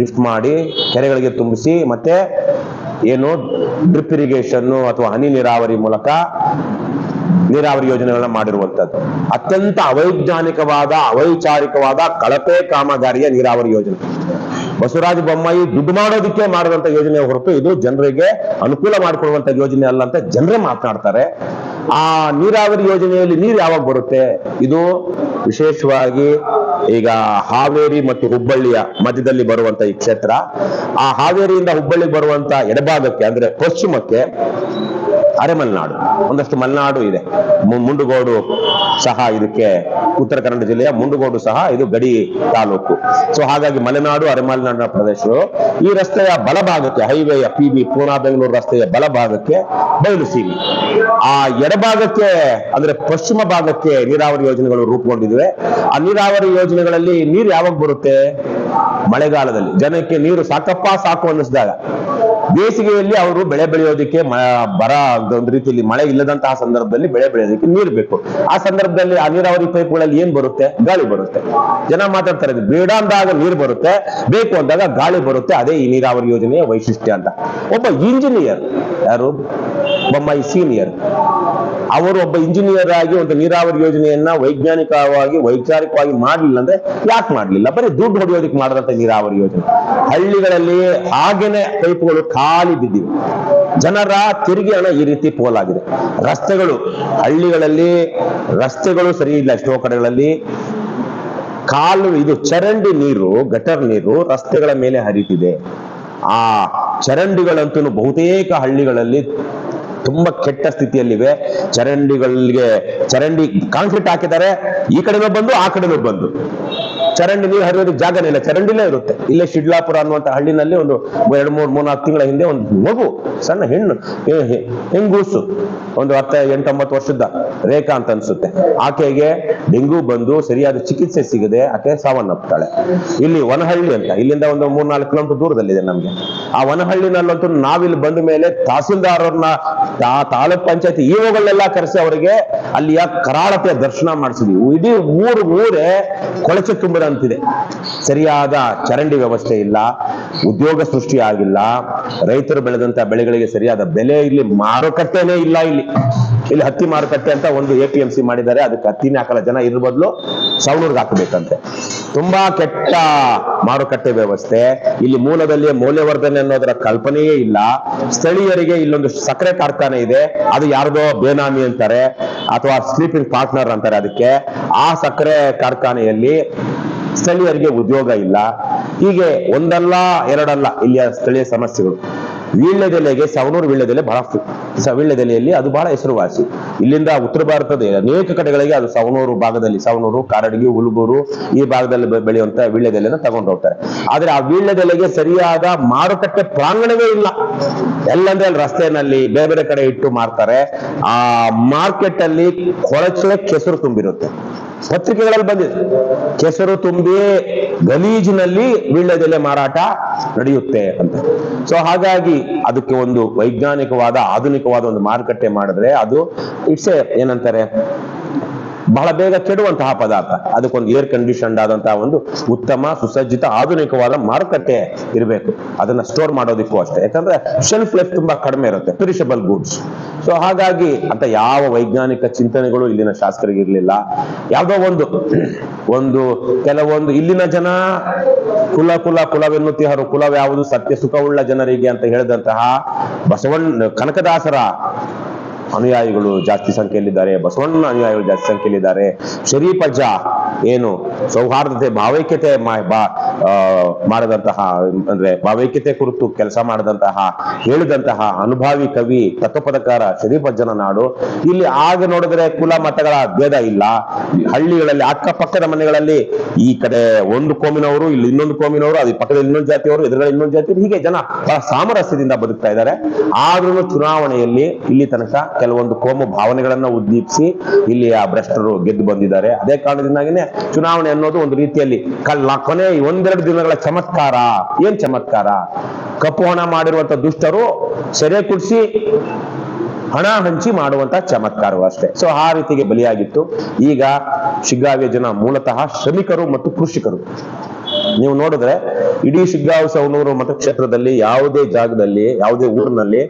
ಲಿಫ್ಟ್ ಮಾಡಿ ಕೆರೆಗಳಿಗೆ ತುಂಬಿಸಿ, ಮತ್ತೆ ಏನು ಡ್ರಿಪ್ ಇರಿಗೇಷನ್ ಅಥವಾ ಹನಿ ನೀರಾವರಿ ಮೂಲಕ ನೀರಾವರಿ ಯೋಜನೆಗಳನ್ನ ಮಾಡಿರುವಂತದ್ದು. ಅತ್ಯಂತ ಅವೈಜ್ಞಾನಿಕವಾದ, ಅವೈಚಾರಿಕವಾದ ಕಳಪೆ ಕಾಮಗಾರಿಯ ನೀರಾವರಿ ಯೋಜನೆ. ಬಸವರಾಜ ಬೊಮ್ಮಾಯಿ ದುಡ್ಡು ಮಾಡೋದಕ್ಕೆ ಮಾಡಿದಂತ ಯೋಜನೆ ಹೊರತು ಇದು ಜನರಿಗೆ ಅನುಕೂಲ ಮಾಡಿಕೊಡುವಂತ ಯೋಜನೆ ಅಲ್ಲ ಅಂತ ಜನರೇ ಮಾತನಾಡ್ತಾರೆ. ಆ ನೀರಾವರಿ ಯೋಜನೆಯಲ್ಲಿ ನೀರು ಯಾವಾಗ ಬರುತ್ತೆ? ಇದು ವಿಶೇಷವಾಗಿ ಈಗ ಹಾವೇರಿ ಮತ್ತು ಹುಬ್ಬಳ್ಳಿಯ ಮಧ್ಯದಲ್ಲಿ ಬರುವಂತ ಈ ಕ್ಷೇತ್ರ. ಆ ಹಾವೇರಿಯಿಂದ ಹುಬ್ಬಳ್ಳಿ ಬರುವಂತ ಎಡಭಾಗಕ್ಕೆ, ಅಂದ್ರೆ ಪಶ್ಚಿಮಕ್ಕೆ ಅರೆಮಲೆನಾಡು. ಒಂದಷ್ಟು ಮಲೆನಾಡು ಇದೆ. ಮುಂಡುಗೋಡು ಸಹ ಇದಕ್ಕೆ ಉತ್ತರ ಕನ್ನಡ ಜಿಲ್ಲೆಯ ಮುಂಡುಗೋಡು ಸಹ ಇದು ಗಡಿ ತಾಲೂಕು. ಸೊ ಹಾಗಾಗಿ ಮಲೆನಾಡು, ಅರೆಮಲೆನಾಡಿನ ಪ್ರದೇಶಗಳು ಈ ರಸ್ತೆಯ ಬಲಭಾಗಕ್ಕೆ, ಹೈವೇಯ ಪಿ ಬಿ ಪೂನಾ ಬೆಂಗಳೂರು ರಸ್ತೆಯ ಬಲಭಾಗಕ್ಕೆ ಬಯಲು ಸೀಮೆ ಆ ಎಡಭಾಗಕ್ಕೆ, ಅಂದ್ರೆ ಪಶ್ಚಿಮ ಭಾಗಕ್ಕೆ ನೀರಾವರಿ ಯೋಜನೆಗಳು ರೂಪುಗೊಂಡಿವೆ ಆ ನೀರಾವರಿ ಯೋಜನೆಗಳಲ್ಲಿ ನೀರು ಯಾವಾಗ ಬರುತ್ತೆ? ಮಳೆಗಾಲದಲ್ಲಿ. ಜನಕ್ಕೆ ನೀರು ಸಾಕಪ್ಪ ಸಾಕು ಅನ್ನಿಸಿದಾಗ. ಬೇಸಿಗೆಯಲ್ಲಿ ಅವರು ಬೆಳೆ ಬೆಳೆಯೋದಕ್ಕೆ ಬರ ಒಂದು ರೀತಿಯಲ್ಲಿ ಮಳೆ ಇಲ್ಲದಂತಹ ಸಂದರ್ಭದಲ್ಲಿ ಬೆಳೆ ಬೆಳೆಯೋದಕ್ಕೆ ನೀರು ಬೇಕು. ಆ ಸಂದರ್ಭದಲ್ಲಿ ಆ ನೀರಾವರಿ ಪೈಪ್ಗಳಲ್ಲಿ ಏನ್ ಬರುತ್ತೆ? ಗಾಳಿ ಬರುತ್ತೆ. ಜನ ಮಾತಾಡ್ತಾರೆ ಬೇಡ ಅಂದಾಗ ನೀರು ಬರುತ್ತೆ, ಬೇಕು ಅಂದಾಗ ಗಾಳಿ ಬರುತ್ತೆ. ಅದೇ ಈ ನೀರಾವರಿ ಯೋಜನೆಯ ವೈಶಿಷ್ಟ್ಯ ಅಂತ. ಒಬ್ಬ ಇಂಜಿನಿಯರ್, ಯಾರು? ಬೊಮ್ಮಾಯಿ ಸೀನಿಯರ್. ಅವರು ಒಬ್ಬ ಇಂಜಿನಿಯರ್ ಆಗಿ ಒಂದು ನೀರಾವರಿ ಯೋಜನೆಯನ್ನ ವೈಜ್ಞಾನಿಕವಾಗಿ, ವೈಚಾರಿಕವಾಗಿ ಮಾಡಲಿಲ್ಲ ಅಂದ್ರೆ ಯಾಕೆ ಮಾಡಲಿಲ್ಲ? ಬರೀ ದುಡ್ಡು ಹೊಡೆಯೋದಕ್ಕೆ ಮಾಡಿದಂತ ನೀರಾವರಿ ಯೋಜನೆ. ಹಳ್ಳಿಗಳಲ್ಲಿ ಹಾಗೇನೆ ಪೈಪ್ಗಳು ಖಾಲಿ ಬಿದ್ದಿವೆ. ಜನರ ತಿರುಗಿ ಹಣ ಈ ರೀತಿ ಪೋಲಾಗಿದೆ. ರಸ್ತೆಗಳು, ಹಳ್ಳಿಗಳಲ್ಲಿ ರಸ್ತೆಗಳು ಸರಿ ಇಲ್ಲ ಎಷ್ಟೋ ಕಡೆಗಳಲ್ಲಿ. ಕಾಲು, ಇದು ಚರಂಡಿ ನೀರು, ಗಟರ್ ನೀರು ರಸ್ತೆಗಳ ಮೇಲೆ ಹರಿತಿದೆ. ಆ ಚರಂಡಿಗಳಂತೂ ಬಹುತೇಕ ಹಳ್ಳಿಗಳಲ್ಲಿ ತುಂಬಾ ಕೆಟ್ಟ ಸ್ಥಿತಿಯಲ್ಲಿವೆ. ಚರಂಡಿಗಳಿಗೆ, ಚರಂಡಿ ಕಾಂಕ್ರೀಟ್ ಹಾಕಿದ್ದಾರೆ. ಈ ಕಡೆನೂ ಬಂದು, ಆ ಕಡೆನೂ ಬಂದು. ಚರಂಡಿ ನೀರು ಹರಿಯೋದಕ್ಕೆ ಜಾಗನೇ ಇಲ್ಲ. ಚರಂಡಿಲೇ ಇರುತ್ತೆ. ಇಲ್ಲೇ ಶಿಡ್ಲಾಪುರ ಅನ್ನುವಂತ ಹಳ್ಳಿನಲ್ಲಿ ಒಂದು ಎರಡು ಮೂರು ಮೂರ್ನಾಲ್ಕು ತಿಂಗಳ ಹಿಂದೆ ಒಂದು ಮಗು, ಸಣ್ಣ ಹೆಣ್ಣು ಹೆಂಗೂಸು, ಒಂದು ಹತ್ತ, ಎಂಟೊಂಬತ್ತು ವರ್ಷದ ರೇಖಾ ಅಂತ ಅನ್ಸುತ್ತೆ. ಆಕೆಗೆ ಡೆಂಗು ಬಂದು ಸರಿಯಾದ ಚಿಕಿತ್ಸೆ ಸಿಗದೆ ಆಕೆ ಸಾವನ್ನಪ್ತಾಳೆ. ಇಲ್ಲಿ ವನಹಳ್ಳಿ ಅಂತ, ಇಲ್ಲಿಂದ ಒಂದು ಮೂರ್ನಾಲ್ಕು ಕಿಲೋಮೀಟರ್ ದೂರದಲ್ಲಿದೆ ನಮ್ಗೆ. ಆ ವನಹಳ್ಳಿನಲ್ಲಂತೂ ನಾವಿಲ್ಲಿ ಬಂದ ಮೇಲೆ ತಹಸೀಲ್ದಾರ್ ಅವ್ರನ್ನ ತಾಲೂಕ್ ಪಂಚಾಯತಿ ಹೋಗಲ್ಲೆಲ್ಲ ಕರೆಸಿ ಅವರಿಗೆ ಅಲ್ಲಿಯ ಕರಾಳತೆಯ ದರ್ಶನ ಮಾಡಿಸಿದ್ವಿ. ಇಡೀ ಊರು, ಊರೇ ಕೊಳಚೆ ತುಂಬಿದಂತಿದೆ ಸರಿಯಾದ ಚರಂಡಿ ವ್ಯವಸ್ಥೆ ಇಲ್ಲ, ಉದ್ಯೋಗ ಸೃಷ್ಟಿ ಆಗಿಲ್ಲ, ರೈತರು ಬೆಳೆದಂತ ಬೆಳೆಗಳಿಗೆ ಸರಿಯಾದ ಬೆಲೆ ಇಲ್ಲಿ ಮಾರುಕಟ್ಟೆನೇ ಇಲ್ಲ ಇಲ್ಲಿ. ಇಲ್ಲಿ ಹತ್ತಿ ಮಾರುಕಟ್ಟೆ ಅಂತ ಒಂದು ಎ ಪಿ ಎಂ ಸಿ ಮಾಡಿದ್ದಾರೆ, ಅದಕ್ಕೆ ಹತ್ತಿನೇ ಹಾಕಲ್ಲ ಜನ ಇದ್ರ ಬದಲು ಸವಣೂರ್ಗೆ ಹಾಕಬೇಕಂತೆ. ತುಂಬಾ ಕೆಟ್ಟ ಮಾರುಕಟ್ಟೆ ವ್ಯವಸ್ಥೆ. ಇಲ್ಲಿ ಮೂಲದಲ್ಲಿ ಮೌಲ್ಯವರ್ಧನೆ ಅನ್ನೋದರ ಕಲ್ಪನೆಯೇ ಇಲ್ಲ. ಸ್ಥಳೀಯರಿಗೆ ಇಲ್ಲೊಂದು ಸಕ್ಕರೆ ಕಾರ್ಖಾನೆ ಇದೆ, ಅದು ಯಾರ್ದೋ ಬೇನಾಮಿ ಅಂತಾರೆ, ಅಥವಾ ಸ್ಲೀಪಿಂಗ್ ಪಾರ್ಟ್ನರ್ ಅಂತಾರೆ ಅದಕ್ಕೆ. ಆ ಸಕ್ಕರೆ ಕಾರ್ಖಾನೆಯಲ್ಲಿ ಸ್ಥಳೀಯರಿಗೆ ಉದ್ಯೋಗ ಇಲ್ಲ. ಹೀಗೆ ಒಂದಲ್ಲ, ಎರಡಲ್ಲ ಇಲ್ಲಿಯ ಸ್ಥಳೀಯ ಸಮಸ್ಯೆಗಳು. ವೀಳ್ಯದೆಲೆಗೆ, ಸವಣೂರು ವೀಳ್ಯದೆಲೆ ಬಹಳ ವೀಳ್ಯದೆಲೆಯಲ್ಲಿ ಅದು ಬಹಳ ಹೆಸರುವಾಸಿ. ಇಲ್ಲಿಂದ ಉತ್ತರ ಭಾರತದ ಅನೇಕ ಕಡೆಗಳಿಗೆ ಅದು ಸವಣೂರು ಭಾಗದಲ್ಲಿ, ಸವಣೂರು, ಕಾರಡಿಗೆ ಹುಲಗೂರು ಈ ಭಾಗದಲ್ಲಿ ಬೆಳೆಯುವಂತಹ ಬೆಳೆಯುವಂತ ವೀಳ್ಯದೆಲೆನ ತಗೊಂಡು ಹೋಗ್ತಾರೆ. ಆದ್ರೆ ಆ ವೀಳ್ಯದೆಲೆಗೆ ಸರಿಯಾದ ಮಾರುಕಟ್ಟೆ ಪ್ರಾಂಗಣವೇ ಇಲ್ಲ. ಎಲ್ಲಂದ್ರೆ ಅಲ್ಲಿ ರಸ್ತೆನಲ್ಲಿ ಬೇರೆ ಬೇರೆ ಕಡೆ ಇಟ್ಟು ಮಾರ್ತಾರೆ. ಆ ಮಾರ್ಕೆಟ್ ಅಲ್ಲಿ ಕೊಳಚೆ ಕೆಸರು ತುಂಬಿರುತ್ತೆ. ಪತ್ರಿಕೆಗಳಲ್ಲಿ ಬಂದಿದೆ. ಕೆಸರು ತುಂಬಿ ಗಲೀಜಿನಲ್ಲಿ ವೀಳ್ಯದೆಲೆ ಮಾರಾಟ ನಡೆಯುತ್ತೆ ಅಂತ. ಸೊ ಹಾಗಾಗಿ ಅದಕ್ಕೆ ಒಂದು ವೈಜ್ಞಾನಿಕವಾದ, ಆಧುನಿಕವಾದ ಒಂದು ಮಾರುಕಟ್ಟೆ ಮಾಡಿದ್ರೆ ಅದು ಇಟ್ಸ್ ಏನಂತಾರೆ ಬಹಳ ಬೇಗ ಕೆಡುವಂತಹ ಪದಾರ್ಥ. ಅದಕ್ಕೊಂದು ಏರ್ ಕಂಡೀಷನ್ ಆದಂತಹ ಒಂದು ಉತ್ತಮ, ಸುಸಜ್ಜಿತ, ಆಧುನಿಕವಾದ ಮಾರುಕಟ್ಟೆ ಇರಬೇಕು. ಅದನ್ನ ಸ್ಟೋರ್ ಮಾಡೋದಿಕ್ಕೂ ಅಷ್ಟೇ. ಯಾಕಂದ್ರೆ ಶೆಲ್ಫ್ ಲೈಫ್ ತುಂಬಾ ಕಡಿಮೆ ಇರುತ್ತೆ. ಪೆರಿಷಬಲ್ ಗೂಡ್ಸ್ ಸೊ ಹಾಗಾಗಿ ಅಂತ ಯಾವ ವೈಜ್ಞಾನಿಕ ಚಿಂತನೆಗಳು ಇಲ್ಲಿನ ಶಾಸ್ತ್ರಿಗೆ ಇರಲಿಲ್ಲ. ಯಾವುದೋ ಒಂದು ಒಂದು, ಕೆಲವೊಂದು ಇಲ್ಲಿನ ಜನ ಕುಲ ಕುಲ, ಕುಲವೆನ್ನುತ್ತಿಹರು. ಕುಲವ್ಯಾವುದು ಸತ್ಯ, ಸುಖವುಳ್ಳ ಜನರಿಗೆ ಅಂತ ಹೇಳಿದಂತಹ ಬಸವಣ್ಣ, ಕನಕದಾಸರ ಅನುಯಾಯಿಗಳು ಜಾಸ್ತಿ ಸಂಖ್ಯೆಯಲ್ಲಿದ್ದಾರೆ, ಬಸವಣ್ಣ ಅನುಯಾಯಿಗಳು ಜಾಸ್ತಿ ಸಂಖ್ಯೆಯಲ್ಲಿದ್ದಾರೆ. ಶರೀಫಜ್ಜ ಏನು ಸೌಹಾರ್ದತೆ, ಭಾವೈಕ್ಯತೆ ಮಾಡದಂತಹ, ಅಂದ್ರೆ ಭಾವೈಕ್ಯತೆ ಕುರಿತು ಕೆಲಸ ಮಾಡದಂತಹ, ಹೇಳಿದಂತಹ ಅನುಭಾವಿ ಕವಿ, ತತ್ವಪದಕಾರ ಶರೀಫಜ್ಜನ ನಾಡು. ಇಲ್ಲಿ ಆಗ ನೋಡಿದ್ರೆ ಕುಲ ಮತಗಳ ಭೇದ ಇಲ್ಲ. ಹಳ್ಳಿಗಳಲ್ಲಿ, ಅಕ್ಕಪಕ್ಕದ ಮನೆಗಳಲ್ಲಿ ಈ ಕಡೆ ಒಂದು ಕೋಮಿನವರು, ಇಲ್ಲಿ ಇನ್ನೊಂದು ಕೋಮಿನವರು, ಅದು ಪಕ್ಕದ ಇನ್ನೊಂದು ಜಾತಿಯವರು, ಎದುರುಗಡೆ ಇನ್ನೊಂದು ಜಾತಿ ಹೀಗೆ ಜನ ಬಹಳ ಸಾಮರಸ್ಯದಿಂದ ಬದುಕ್ತಾ ಇದ್ದಾರೆ. ಆದ್ರೂ ಚುನಾವಣೆಯಲ್ಲಿ ಇಲ್ಲಿ ತನಕ ಕೆಲವೊಂದು ಕೋಮು ಭಾವನೆಗಳನ್ನ ಉದ್ದೀಪಿಸಿ ಇಲ್ಲಿ ಆ ಭ್ರಷ್ಟರು ಗೆದ್ದು ಬಂದಿದ್ದಾರೆ. ಅದೇ ಕಾರಣದಿಂದಾಗಿನೇ ಚುನಾವಣೆ ಅನ್ನೋದು ಒಂದು ರೀತಿಯಲ್ಲಿ ಕಲ್ಲ ಕೊನೆ ಒಂದೆರಡು ದಿನಗಳ ಚಮತ್ಕಾರ. ಏನ್ ಚಮತ್ಕಾರ? ಕಪ್ಪು ಹಣ ಮಾಡಿರುವಂತ ದುಷ್ಟರು ಸೆರೆ ಕುಡಿಸಿ ಹಣ ಹಂಚಿ ಮಾಡುವಂತ ಚಮತ್ಕಾರವು ಅಷ್ಟೇ. ಸೊ ಆ ರೀತಿಗೆ ಬಲಿಯಾಗಿತ್ತು. ಈಗ ಶಿಗ್ಗಾವಿಯ ಜನ ಮೂಲತಃ ಶ್ರಮಿಕರು ಮತ್ತು ಕೃಷಿಕರು. ನೀವು ನೋಡಿದ್ರೆ ಇಡೀ ಶಿಗ್ಗಾಂವ್ ಸವಣೂರು ಮತಕ್ಷೇತ್ರದಲ್ಲಿ ಯಾವುದೇ ಜಾಗದಲ್ಲಿ, ಯಾವುದೇ ಊರಿನಲ್ಲಿ